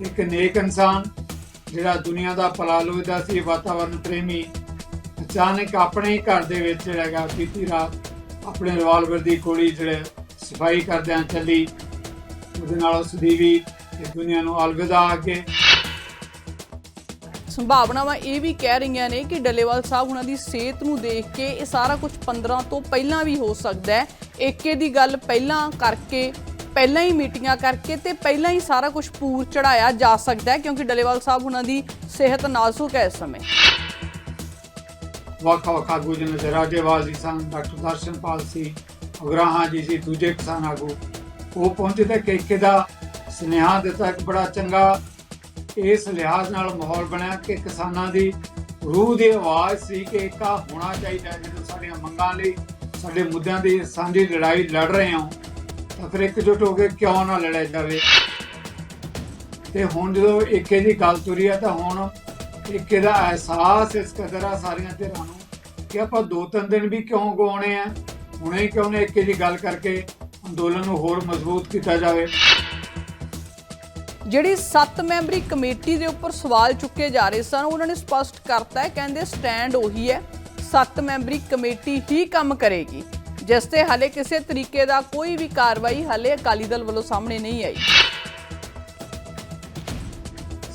ਇੱਕ ਨੇਕ ਇਨਸਾਨ ਜਿਹੜਾ ਦੁਨੀਆ ਦਾ ਭਲਾ ਲੋਚਦਾ ਸੀ ਵਾਤਾਵਰਣ ਪ੍ਰੇਮੀ ਅਚਾਨਕ ਆਪਣੇ ਹੀ ਘਰ ਦੇ ਵਿੱਚ ਜਿਹੜਾ ਹੈਗਾ, ਬੀਤੀ ਰਾਤ ਆਪਣੇ ਰਿਵਾਲਵਰ ਦੀ ਗੋਲੀ ਜਿਹੜੇ ਸਫ਼ਾਈ ਕਰਦਿਆਂ ਚੱਲੀ। ਉਹਦੇ ਨਾਲ ਉਸ ਦੀ ਵੀ ਇਸ ਦੁਨੀਆ ਨੂੰ ਅਲਵਿਦਾ ਕੇ ਸੰਭਾਵਨਾਵਾਂ ਇਹ ਵੀ ਕਹਿ ਰਹੀਆਂ ਨੇ ਕਿ ਡੱਲੇਵਾਲ ਸਾਹਿਬ ਉਹਨਾਂ ਦੀ ਸਿਹਤ ਨੂੰ ਦੇਖ ਕੇ ਇਹ ਸਾਰਾ ਕੁਝ 15 ਤੋਂ ਪਹਿਲਾਂ ਵੀ ਹੋ ਸਕਦਾ ਹੈ। ਏਕੇ ਦੀ ਗੱਲ ਪਹਿਲਾਂ ਕਰਕੇ ਪਹਿਲਾਂ ਹੀ ਮੀਟਿੰਗਾਂ ਕਰਕੇ ਤੇ ਪਹਿਲਾਂ ਹੀ ਸਾਰਾ ਕੁਝ ਪੂਰ ਚੜਾਇਆ ਜਾ ਸਕਦਾ ਹੈ, ਕਿਉਂਕਿ ਡੱਲੇਵਾਲ ਸਾਹਿਬ ਉਹਨਾਂ ਦੀ ਸਿਹਤ ਨਾਜ਼ੁਕ ਹੈ ਇਸ ਸਮੇਂ। ਵੱਖ ਵੱਖ ਆਗੂ ਜਿਵੇਂ ਤੇ ਰਾਜੇਵਾਲ ਜੀ ਸਨ, ਡਾਕਟਰ ਦਰਸ਼ਨਪਾਲ ਸੀ ਉਗਰਾਹਾਂ ਜੀ ਸੀ, ਦੂਜੇ ਕਿਸਾਨ ਆਗੂ। ਉਹ ਪਹੁੰਚੇ ਤੇ ਕੇਕੇ ਦਾ ਸੁਨੇਹਾ ਦਿੱਤਾ, ਇੱਕ ਬੜਾ ਚੰਗਾ ਇਸ ਲਿਹਾਜ਼ ਨਾਲ ਮਾਹੌਲ ਬਣਿਆ ਕਿ ਕਿਸਾਨਾਂ ਦੀ ਰੂਹ ਦੀ ਆਵਾਜ਼ ਸੀ ਕਿ ਇੱਕਾ ਹੋਣਾ ਚਾਹੀਦਾ ਜਦੋਂ ਸਾਡੀਆਂ ਮੰਗਾਂ ਲਈ, ਸਾਡੇ ਮੁੱਦਿਆਂ ਦੀ ਸਾਂਝੀ ਲੜਾਈ ਲੜ ਰਹੇ ਹਾਂ। ਫਿਰ ਇਕਜੁੱਟ ਹੋ ਕੇ ਕਿਉਂ ਨਾ ਲੜਿਆ ਜਾਵੇ ਤੇ ਹੁਣ ਜਦੋਂ ਏਕੇ ਦੀ ਗੱਲ ਤੁਰੀ ਆ ਤਾਂ ਹੁਣ ਏਕੇ ਦਾ ਅਹਿਸਾਸ ਇਸ ਕਦਰ ਆ ਸਾਰੀਆਂ ਧਿਰਾਂ ਨੂੰ ਕਿ ਆਪਾਂ ਦੋ ਤਿੰਨ ਦਿਨ ਵੀ ਕਿਉਂ ਗਵਾਉਣੇ ਆ? ਹੁਣੇ ਕਿਉਂ ਨਾ ਏਕੇ ਦੀ ਗੱਲ ਕਰਕੇ ਅੰਦੋਲਨ ਨੂੰ ਹੋਰ ਮਜ਼ਬੂਤ ਕੀਤਾ ਜਾਵੇ? ਜਿਹੜੀ 7 ਮੈਂਬਰੀ ਕਮੇਟੀ ਦੇ ਉੱਪਰ ਸਵਾਲ ਚੁੱਕੇ ਜਾ ਰਹੇ ਸਨ, ਉਹਨਾਂ ਨੇ ਸਪਸ਼ਟ ਕਰਤਾ ਹੈ, ਕਹਿੰਦੇ ਸਟੈਂਡ ਉਹੀ ਹੈ 7 ਮੈਂਬਰੀ ਕਮੇਟੀ ਹੀ ਕੰਮ ਕਰੇਗੀ। ਜਿਸ ਤੇ ਹਲੇ ਕਿਸੇ ਤਰੀਕੇ ਦਾ ਕੋਈ ਵੀ ਕਾਰਵਾਈ ਹਲੇ ਅਕਾਲੀ ਦਲ ਵੱਲੋਂ ਸਾਹਮਣੇ ਨਹੀਂ ਆਈ।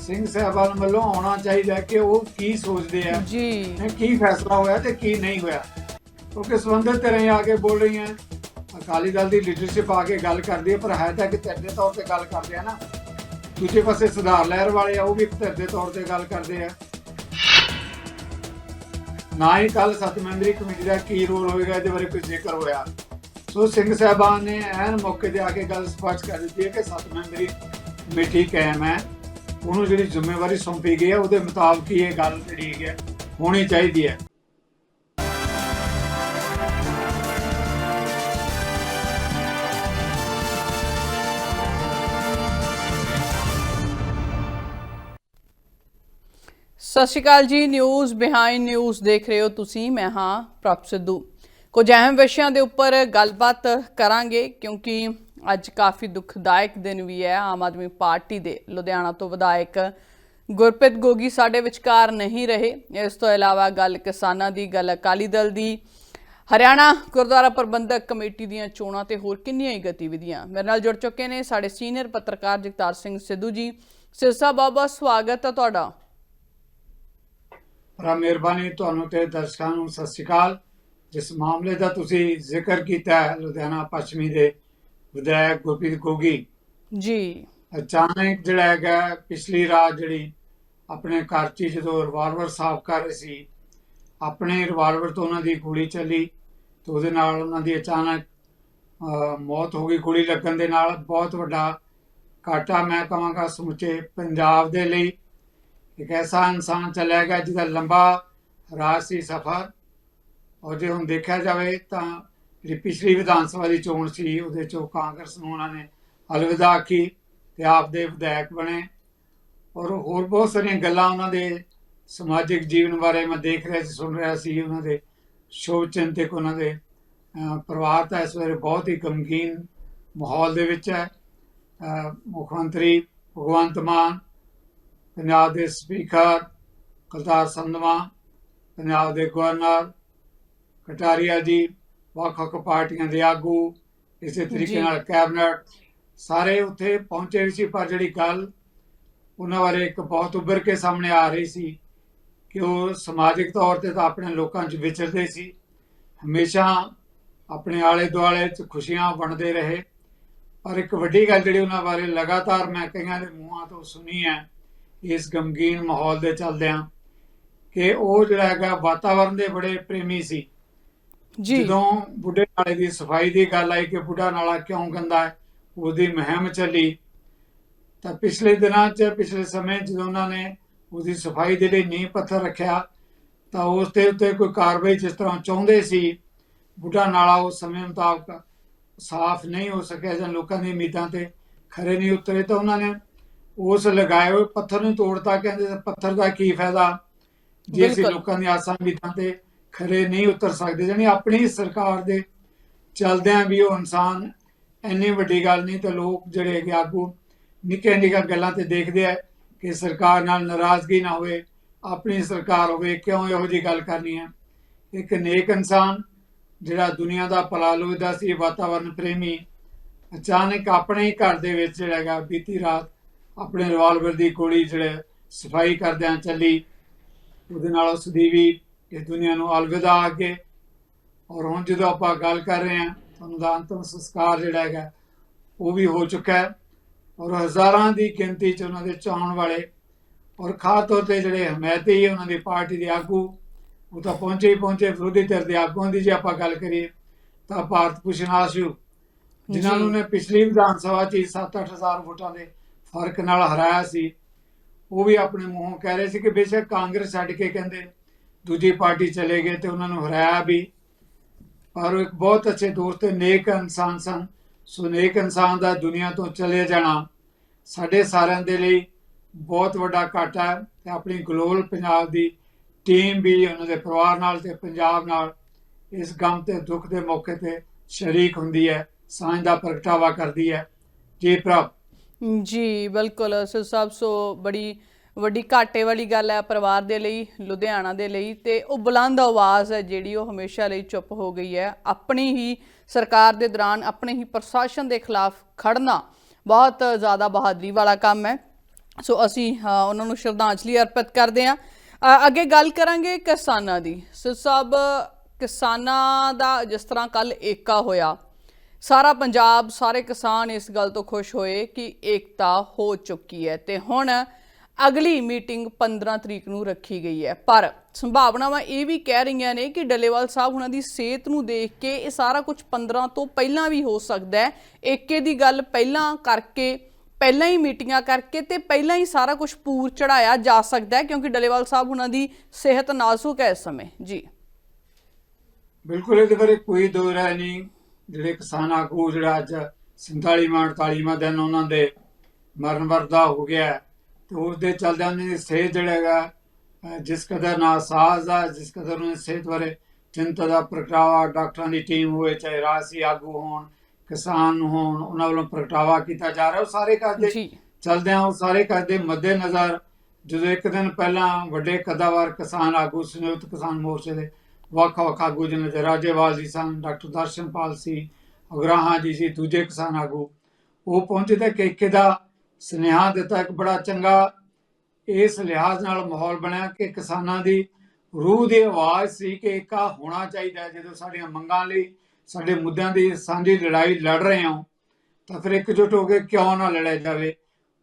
ਸਿੰਘ ਸਾਹਿਬਾਨ ਵੱਲੋਂ ਆਉਣਾ ਚਾਹੀਦਾ ਕਿ ਉਹ ਕੀ ਸੋਚਦੇ ਆ ਜੀ। ਕੀ ਫੈਸਲਾ ਹੋਇਆ ਤੇ ਕੀ ਨਹੀਂ ਹੋਇਆ। ਕਿਉਂਕਿ ਸੰਬੰਧਿਤ ਧਿਰਾਂ ਆ ਕੇ ਬੋਲ ਰਹੀਆਂ। ਅਕਾਲੀ ਦਲ ਦੀ ਲੀਡਰਸ਼ਿਪ ਆ ਕੇ ਗੱਲ ਕਰਦੀ ਹੈ ਪਰ ਹੈ ਤਾਂ ਕਿ ਧਿਰ ਦੇ ਤੌਰ ਤੇ ਗੱਲ ਕਰਦੇ ਆ ਨਾ। ਦੂਜੇ ਪਾਸੇ ਸੁਧਾਰ ਲਹਿਰ ਵਾਲੇ ਆ ਉਹ ਵੀ ਧਿਰ ਦੇ ਤੌਰ ਤੇ ਗੱਲ ਕਰਦੇ ਆ। ਨਾ ਹੀ ਕੱਲ ਸੱਤ ਮੈਂਬਰੀ ਕਮੇਟੀ ਦਾ ਕੀ ਰੋਲ ਹੋਏਗਾ ਇਹਦੇ ਬਾਰੇ ਕੋਈ ਜ਼ਿਕਰ ਹੋਇਆ। ਸੋ ਸਿੰਘ ਸਾਹਿਬਾਨ ਨੇ ਐਨ ਮੌਕੇ ਤੇ ਆ ਕੇ ਗੱਲ ਸਪਸ਼ਟ ਕਰ ਦਿੱਤੀ ਹੈ ਕਿ ਸੱਤ ਮੈਂਬਰੀ ਕਮੇਟੀ ਕਾਇਮ ਹੈ। ਉਹਨੂੰ ਜਿਹੜੀ ਜ਼ਿੰਮੇਵਾਰੀ ਸੌਂਪੀ ਗਈ ਹੈ, ਉਹਦੇ ਮੁਤਾਬਕ ਹੀ ਇਹ ਗੱਲ ਜਿਹੜੀ ਹੈਗੀ ਹੈ, ਹੋਣੀ ਚਾਹੀਦੀ ਹੈ। ਸਤਿ ਸ਼੍ਰੀ ਅਕਾਲ ਜੀ ਨਿਊਜ਼ ਬਿਹਾਈਂਡ ਨਿਊਜ਼ ਦੇਖ ਰਹੇ ਹੋ ਤੁਸੀਂ, ਮੈਂ ਹਾਂ ਪ੍ਰਭ ਸਿੱਧੂ। ਕੁਝ ਅਹਿਮ ਵਿਸ਼ਿਆਂ ਦੇ ਉੱਪਰ ਗੱਲਬਾਤ ਕਰਾਂਗੇ, ਕਿਉਂਕਿ ਅੱਜ ਕਾਫੀ ਦੁਖਦਾਇਕ ਦਿਨ ਵੀ ਹੈ, ਆਮ ਆਦਮੀ ਪਾਰਟੀ ਦੇ ਲੁਧਿਆਣਾ ਤੋਂ ਵਿਧਾਇਕ ਗੁਰਪ੍ਰੀਤ ਗੋਗੀ ਸਾਡੇ ਵਿਚਕਾਰ ਨਹੀਂ ਰਹੇ। ਇਸ ਤੋਂ ਇਲਾਵਾ ਗੱਲ ਕਿਸਾਨਾਂ ਦੀ, ਗੱਲ ਅਕਾਲੀ ਦਲ ਦੀ। ਹਰਿਆਣਾ ਗੁਰਦੁਆਰਾ ਪ੍ਰਬੰਧਕ ਕਮੇਟੀ ਦੀਆਂ ਚੋਣਾਂ ਤੇ ਹੋਰ ਕਿੰਨੀਆਂ ਹੀ ਗਤੀਵਿਧੀਆਂ। ਮੇਰੇ ਨਾਲ ਜੁੜ ਚੁੱਕੇ ਨੇ ਸਾਡੇ ਸੀਨੀਅਰ ਪੱਤਰਕਾਰ ਜਗਤਾਰ ਸਿੰਘ ਸਿੱਧੂ ਜੀ। ਸਿਰਸਾ ਬਾਬਾ, ਸਵਾਗਤ ਹੈ ਤੁਹਾਡਾ। ਬੜਾ ਮਿਹਰਬਾਨੀ ਤੁਹਾਨੂੰ ਤੇ ਦਰਸ਼ਕਾਂ ਨੂੰ ਸਤਿ ਸ਼੍ਰੀ ਅਕਾਲ। ਜਿਸ ਮਾਮਲੇ ਦਾ ਤੁਸੀਂ ਜ਼ਿਕਰ ਕੀਤਾ ਹੈ ਲੁਧਿਆਣਾ ਪੱਛਮੀ ਦੇ ਵਿਧਾਇਕ ਗੁਰਪ੍ਰੀਤ ਗੋਗੀ। ਜੀ। ਅਚਾਨਕ ਜਿਹੜਾ ਹੈਗਾ ਪਿਛਲੀ ਰਾਤ ਜਿਹੜੀ ਆਪਣੇ ਘਰ 'ਚ ਜਦੋਂ ਰਿਵਾਲਵਰ ਸਾਫ਼ ਕਰ ਰਹੇ ਸੀ ਆਪਣੇ ਰਿਵਾਲਵਰ ਤੋਂ ਉਹਨਾਂ ਦੀ ਗੋਲੀ ਚੱਲੀ ਤੇ ਉਹਦੇ ਨਾਲ ਉਹਨਾਂ ਦੀ ਅਚਾਨਕ ਮੌਤ ਹੋ ਗਈ ਗੋਲੀ ਲੱਗਣ ਦੇ ਨਾਲ ਬਹੁਤ ਵੱਡਾ ਘਾਟਾ ਮੈਂ ਕਹਾਂਗਾ ਸਮੁੱਚੇ ਪੰਜਾਬ ਦੇ ਲਈ। ਇੱਕ ਐਸਾ ਇਨਸਾਨ ਚਲਿਆ ਗਿਆ ਜਿਹਦਾ ਲੰਬਾ ਰਾਜ ਸੀ, ਸਫ਼ਰ। ਔਰ ਜੇ ਹੁਣ ਦੇਖਿਆ ਜਾਵੇ ਤਾਂ ਜਿਹੜੀ ਪਿਛਲੀ ਵਿਧਾਨ ਸਭਾ ਦੀ ਚੋਣ ਸੀ, ਉਹਦੇ ਚੋਂ ਕਾਂਗਰਸ ਨੂੰ ਉਹਨਾਂ ਨੇ ਅਲਵਿਦਾ ਆਖੀ ਤੇ ਆਪ ਦੇ ਵਿਧਾਇਕ ਬਣੇ। ਔਰ ਹੋਰ ਬਹੁਤ ਸਾਰੀਆਂ ਗੱਲਾਂ ਉਹਨਾਂ ਦੇ ਸਮਾਜਿਕ ਜੀਵਨ ਬਾਰੇ ਮੈਂ ਦੇਖ ਰਿਹਾ ਸੀ, ਸੁਣ ਰਿਹਾ ਸੀ। ਉਹਨਾਂ ਦੇ ਸ਼ੋਭ ਚਿੰਤਕ ਉਹਨਾਂ ਦੇ ਪਰਿਵਾਰ ਤਾਂ ਇਸ ਵੇਲੇ ਬਹੁਤ ਹੀ ਗਮਗੀਨ ਮਾਹੌਲ ਦੇ ਵਿੱਚ ਹੈ। ਮੁੱਖ ਮੰਤਰੀ ਭਗਵੰਤ ਮਾਨ ਪੰਜਾਬ ਦੇ ਸਪੀਕਰ ਕੁਲਤਾਰ ਸੰਧਵਾ ਪੰਜਾਬ ਦੇ ਗਵਰਨਰ ਕਟਾਰੀਆ ਜੀ ਵੱਖ ਵੱਖ ਪਾਰਟੀਆਂ ਦੇ ਆਗੂ ਇਸੇ। ਤਰੀਕੇ ਨਾਲ ਕੈਬਨਿਟ ਸਾਰੇ ਉੱਥੇ ਪਹੁੰਚੇ ਸੀ ਪਰ ਜਿਹੜੀ ਗੱਲ ਉਹਨਾਂ ਬਾਰੇ ਇੱਕ ਬਹੁਤ ਉੱਭਰ ਕੇ ਸਾਹਮਣੇ ਆ ਰਹੀ ਸੀ ਕਿ ਉਹ ਸਮਾਜਿਕ ਤੌਰ ਤੇ ਤਾਂ ਆਪਣੇ ਲੋਕਾਂ 'ਚ ਵਿਚਰਦੇ ਸੀ ਹਮੇਸ਼ਾ ਆਪਣੇ ਆਲੇ ਦੁਆਲੇ 'ਚ ਖੁਸ਼ੀਆਂ ਵੰਡਦੇ ਰਹੇ ਪਰ ਇੱਕ ਵੱਡੀ ਗੱਲ ਜਿਹੜੀ ਉਹਨਾਂ ਬਾਰੇ ਲਗਾਤਾਰ ਮੈਂ ਕਈਆਂ ਦੇ ਮੂੰਹਾਂ ਤੋਂ ਸੁਣੀ ਹੈ ਇਸ ਗਮਗੀਨ ਮਾਹੌਲ ਦੇ ਚੱਲਦਿਆਂ ਕਿ ਉਹ ਜਿਹੜਾ ਹੈਗਾ ਵਾਤਾਵਰਣ ਦੇ ਬੜੇ ਪ੍ਰੇਮੀ ਸੀ। ਜੀ। ਜਦੋਂ ਬੁੱਢੇ ਨਾਲੇ ਦੀ ਸਫ਼ਾਈ ਦੀ ਗੱਲ ਆਈ ਕਿ ਬੁੱਢਾ ਨਾਲਾ ਕਿਉਂ ਗੰਦਾ ਹੈ ਉਹਦੀ ਮੁਹਿੰਮ ਚੱਲੀ ਤਾਂ ਪਿਛਲੇ ਦਿਨਾਂ 'ਚ ਪਿਛਲੇ ਸਮੇਂ ਜਦੋਂ ਉਹਨਾਂ ਨੇ ਉਹਦੀ ਸਫ਼ਾਈ ਦੇ ਲਈ ਨੀਂਹ ਪੱਥਰ ਰੱਖਿਆ ਤਾਂ ਉਸ ਦੇ ਉੱਤੇ ਕੋਈ ਕਾਰਵਾਈ ਜਿਸ ਤਰ੍ਹਾਂ ਚਾਹੁੰਦੇ ਸੀ ਬੁੱਢਾ ਨਾਲਾ ਉਸ ਸਮੇਂ ਮੁਤਾਬਕ ਸਾਫ਼ ਨਹੀਂ ਹੋ ਸਕਿਆ ਜਾਂ ਲੋਕਾਂ ਦੀ ਉਮੀਦਾਂ ਤੇ ਖਰੇ ਨਹੀਂ ਉਤਰੇ ਤਾਂ ਉਹਨਾਂ ਨੇ ਉਸ ਲਗਾਏ ਹੋਏ ਪੱਥਰ ਨੂੰ ਤੋੜਤਾ ਕਹਿੰਦੇ ਪੱਥਰ ਦਾ ਕੀ ਫਾਇਦਾ ਜੇ ਅਸੀਂ। ਲੋਕਾਂ ਦੀ ਆਸਾਂ ਉਮੀਦਾਂ ਤੇ ਖਰੇ ਨਹੀਂ ਉਤਰ ਸਕਦੇ ਜਾਨੀ ਆਪਣੀ ਸਰਕਾਰ ਦੇ ਚਲਦਿਆਂ ਵੀ ਉਹ ਇਨਸਾਨ ਇੰਨੀ ਵੱਡੀ ਗੱਲ ਨਹੀਂ ਤੇ ਲੋਕ ਜਿਹੜੇ ਹੈਗੇ ਆਗੂ ਨਿੱਕੇ ਨਿੱਕਾ ਗੱਲਾਂ ਤੇ ਦੇਖਦੇ ਆ ਕਿ ਸਰਕਾਰ ਨਾਲ ਨਾਰਾਜ਼ਗੀ ਨਾ ਹੋਵੇ ਆਪਣੀ ਸਰਕਾਰ ਹੋਵੇ ਕਿਉਂ ਇਹੋ ਜੀ ਗੱਲ ਕਰਨੀ ਹੈ ਇੱਕ ਨੇਕ ਇਨਸਾਨ ਜਿਹੜਾ ਦੁਨੀਆ ਦਾ ਭਲਾ ਲੋਚਦਾ ਸੀ ਵਾਤਾਵਰਣ ਪ੍ਰੇਮੀ ਅਚਾਨਕ ਆਪਣੇ ਹੀ ਘਰ ਦੇ ਵਿੱਚ ਜਿਹੜਾ ਹੈਗਾ ਬੀਤੀ ਰਾਤ ਆਪਣੇ ਰਿਵਾਲਵਰ ਦੀ ਗੋਲੀ ਜਿਹੜੇ ਸਫ਼ਾਈ ਕਰਦਿਆਂ ਚੱਲੀ ਉਹਦੇ ਨਾਲ ਉਸ ਦੀ ਵੀ ਇਸ ਦੁਨੀਆ ਨੂੰ ਅਲਵਿਦਾ ਅੱਗੇ ਔਰ ਹੁਣ ਜਦੋਂ ਆਪਾਂ ਗੱਲ ਕਰ ਰਹੇ ਹਾਂ ਤੁਹਾਨੂੰ ਦਾ ਅੰਤਮ ਸੰਸਕਾਰ ਜਿਹੜਾ ਹੈਗਾ ਉਹ ਵੀ ਹੋ ਚੁੱਕਾ ਹੈ ਔਰ ਹਜ਼ਾਰਾਂ ਦੀ ਗਿਣਤੀ ਚ ਉਹਨਾਂ ਦੇ ਚਾਹਣ ਵਾਲੇ ਔਰ ਖਾਸ ਤੌਰ ਤੇ ਜਿਹੜੇ ਹਮਾਇਤੀ ਉਹਨਾਂ ਦੀ ਪਾਰਟੀ ਦੇ ਆਗੂ ਉਹ ਤਾਂ ਪਹੁੰਚੇ ਹੀ ਪਹੁੰਚੇ ਵਿਰੋਧੀ ਧਿਰ ਦੇ ਆਗੂਆਂ ਦੀ ਜੇ ਆਪਾਂ ਗੱਲ ਕਰੀਏ ਤਾਂ ਭਾਰਤ ਭੂਸ਼ਣ ਆਸ਼ੂ ਜਿਨ੍ਹਾਂ। ਨੂੰ ਨੇ ਪਿਛਲੀ ਵਿਧਾਨ ਸਭਾ 'ਚ 7-8000 ਵੋਟਾਂ ਦੇ ਫ਼ਰਕ ਨਾਲ ਹਰਾਇਆ ਸੀ। ਉਹ ਵੀ ਆਪਣੇ ਮੂੰਹੋਂ ਕਹਿ ਰਹੇ ਸੀ ਕਿ ਬੇਸ਼ੱਕ ਕਾਂਗਰਸ ਛੱਡ ਕੇ ਕਹਿੰਦੇ ਦੂਜੀ ਪਾਰਟੀ ਚਲੇ ਗਏ ਤੇ ਉਹਨਾਂ ਨੂੰ ਹਰਾਇਆ ਵੀ। ਪਰ ਉਹ ਇੱਕ ਬਹੁਤ ਅੱਛੇ ਦੋਸਤ ਨੇਕ ਇਨਸਾਨ ਸਨ। ਸੋ ਨੇਕ ਇਨਸਾਨ ਦਾ ਦੁਨੀਆ ਤੋਂ ਚਲੇ ਜਾਣਾ ਸਾਡੇ ਸਾਰਿਆਂ ਦੇ ਲਈ ਬਹੁਤ ਵੱਡਾ ਘਾਟਾ ਹੈ ਤੇ ਆਪਣੀ ਗਲੋਬਲ ਪੰਜਾਬ ਦੀ ਟੀਮ ਵੀ ਉਹਨਾਂ ਦੇ ਪਰਿਵਾਰ ਨਾਲ ਤੇ ਪੰਜਾਬ ਨਾਲ ਇਸ ਗਮ ਤੇ ਦੁੱਖ ਦੇ ਮੌਕੇ ਤੇ ਸ਼ਰੀਕ ਹੁੰਦੀ ਹੈ, ਸਾਂਝ ਦਾ ਪ੍ਰਗਟਾਵਾ ਕਰਦੀ ਹੈ। ਜੀ ਪ੍ਰਭ ਜੀ, ਬਿਲਕੁਲ। ਸਰ ਸਾਹਿਬ ਸੋ ਬੜੀ ਵੱਡੀ ਘਾਟੇ ਵਾਲੀ ਗੱਲ ਹੈ ਪਰਿਵਾਰ ਦੇ ਲਈ, ਲੁਧਿਆਣਾ ਦੇ ਲਈ ਤੇ ਉਹ ਬੁਲੰਦ ਆਵਾਜ਼ ਹੈ ਜਿਹੜੀ ਉਹ ਹਮੇਸ਼ਾ ਲਈ ਚੁੱਪ ਹੋ ਗਈ ਹੈ। ਆਪਣੀ ਹੀ ਸਰਕਾਰ ਦੇ ਦੌਰਾਨ ਆਪਣੇ ਹੀ ਪ੍ਰਸ਼ਾਸਨ ਦੇ ਖਿਲਾਫ ਖੜਨਾ ਬਹੁਤ ਜ਼ਿਆਦਾ ਬਹਾਦਰੀ ਵਾਲਾ ਕੰਮ ਹੈ। ਸੋ ਅਸੀਂ ਉਹਨਾਂ ਨੂੰ ਸ਼ਰਧਾਂਜਲੀ ਅਰਪਿਤ ਕਰਦੇ ਹਾਂ। ਅੱਗੇ ਗੱਲ ਕਰਾਂਗੇ ਕਿਸਾਨਾਂ ਦੀ। ਸਰ ਸਾਹਿਬ ਕਿਸਾਨਾਂ ਦਾ ਜਿਸ ਤਰ੍ਹਾਂ ਕੱਲ ਏਕਾ ਹੋਇਆ ਸਾਰਾ ਪੰਜਾਬ, ਸਾਰੇ ਕਿਸਾਨ ਇਸ ਗੱਲ ਤੋਂ ਖੁਸ਼ ਹੋਏ ਕਿ ਏਕਤਾ ਹੋ ਚੁੱਕੀ ਹੈ ਤੇ ਹੁਣ ਅਗਲੀ ਮੀਟਿੰਗ 15 ਤਰੀਕ ਨੂੰ ਰੱਖੀ ਗਈ ਹੈ। ਪਰ ਸੰਭਾਵਨਾਵਾਂ ਇਹ ਵੀ ਕਹਿ ਰਹੀਆਂ ਨੇ ਕਿ ਡੱਲੇਵਾਲ ਸਾਹਿਬ ਉਹਨਾਂ ਦੀ ਸਿਹਤ ਨੂੰ ਦੇਖ ਕੇ ਇਹ ਸਾਰਾ ਕੁਝ 15 ਤੋਂ ਪਹਿਲਾਂ ਵੀ ਹੋ ਸਕਦਾ ਹੈ। ਏਕੇ ਦੀ ਗੱਲ ਪਹਿਲਾਂ ਕਰਕੇ, ਪਹਿਲਾਂ ਹੀ ਮੀਟਿੰਗਾਂ ਕਰਕੇ ਤੇ ਪਹਿਲਾਂ ਹੀ ਸਾਰਾ ਕੁਝ ਪੂਰ ਚੜਾਇਆ ਜਾ ਸਕਦਾ ਹੈ ਕਿਉਂਕਿ ਡੱਲੇਵਾਲ ਸਾਹਿਬ ਉਹਨਾਂ ਦੀ ਸਿਹਤ ਨਾਜ਼ੁਕ ਹੈ ਇਸ ਸਮੇਂ। ਜੀ। ਬਿਲਕੁਲ, ਇਹਦੇ ਬਾਰੇ ਕੋਈ ਦੋ ਰਾਏ ਨਹੀਂ। ਜਿਹੜੇ ਕਿਸਾਨ ਆਗੂ ਜਿਹੜਾ ਅੱਜ 47ਵਾਂ 48ਵਾਂ ਦਿਨ ਉਹਨਾਂ ਦੇ ਮਰਨ ਵਰਦਾ ਹੋ ਗਿਆ ਤੇ ਉਸ ਦੇ ਚੱਲਦਿਆਂ ਉਹਨਾਂ ਦੀ ਸਿਹਤ ਜਿਹੜਾ ਹੈਗਾ ਅਹ ਜਿਸ ਕਦਰ ਨਾਸਾਜ਼ ਆ ਜਿਸ ਕਦਰ ਉਹਨਾਂ ਦੀ ਸਿਹਤ ਬਾਰੇ ਚਿੰਤਾ ਦਾ ਪ੍ਰਗਟਾਵਾ ਡਾਕਟਰਾਂ ਦੀ ਟੀਮ ਹੋਵੇ ਚਾਹੇ ਰਾਜਸੀ ਆਗੂ ਹੋਣ ਕਿਸਾਨ ਹੋਣ ਉਹਨਾਂ ਵੱਲੋਂ ਪ੍ਰਗਟਾਵਾ ਕੀਤਾ ਜਾ ਰਿਹਾ ਉਹ ਸਾਰੇ ਕਰਦੇ ਚਲਦਿਆਂ ਉਹ ਸਾਰੇ ਕਰਦੇ ਮੱਦੇ ਨਜ਼ਰ ਜਦੋਂ ਇੱਕ ਦਿਨ ਪਹਿਲਾਂ ਵੱਡੇ ਕਦਾਵਰ ਕਿਸਾਨ ਆਗੂ ਸੰਯੁਕਤ ਕਿਸਾਨ ਮੋਰਚੇ ਦੇ ਵੱਖ ਵੱਖ ਆਗੂ ਜਿਨ੍ਹਾਂ ਚ ਜੀ ਸਨ, ਡਾਕਟਰ ਦਰਸ਼ਨਪਾਲ ਸੀ, ਅਗਰਾਹਾਂ ਜੀ ਸੀ, ਦੂਜੇ ਕਿਸਾਨ ਆਗੂ। ਉਹ ਪਹੁੰਚੇ ਤੇ ਕੇਕੇ ਦਾ ਸੁਨੇਹਾ ਦਿੱਤਾ, ਇੱਕ ਬੜਾ ਚੰਗਾ ਇਸ ਲਿਹਾਜ਼ ਨਾਲ ਮਾਹੌਲ ਬਣਿਆ ਕਿ ਕਿਸਾਨਾਂ ਦੀ ਰੂਹ ਦੀ ਆਵਾਜ਼ ਸੀ ਕਿ ਏਕਾ ਹੋਣਾ ਚਾਹੀਦਾ ਜਦੋਂ ਸਾਡੀਆਂ ਮੰਗਾਂ ਲਈ ਸਾਡੇ ਮੁੱਦਿਆਂ ਦੀ ਸਾਂਝੀ ਲੜਾਈ ਲੜ ਰਹੇ ਹਾਂ, ਤਾਂ ਫਿਰ ਇਕਜੁੱਟ ਹੋ ਕੇ ਕਿਉਂ ਨਾ ਲੜਿਆ ਜਾਵੇ?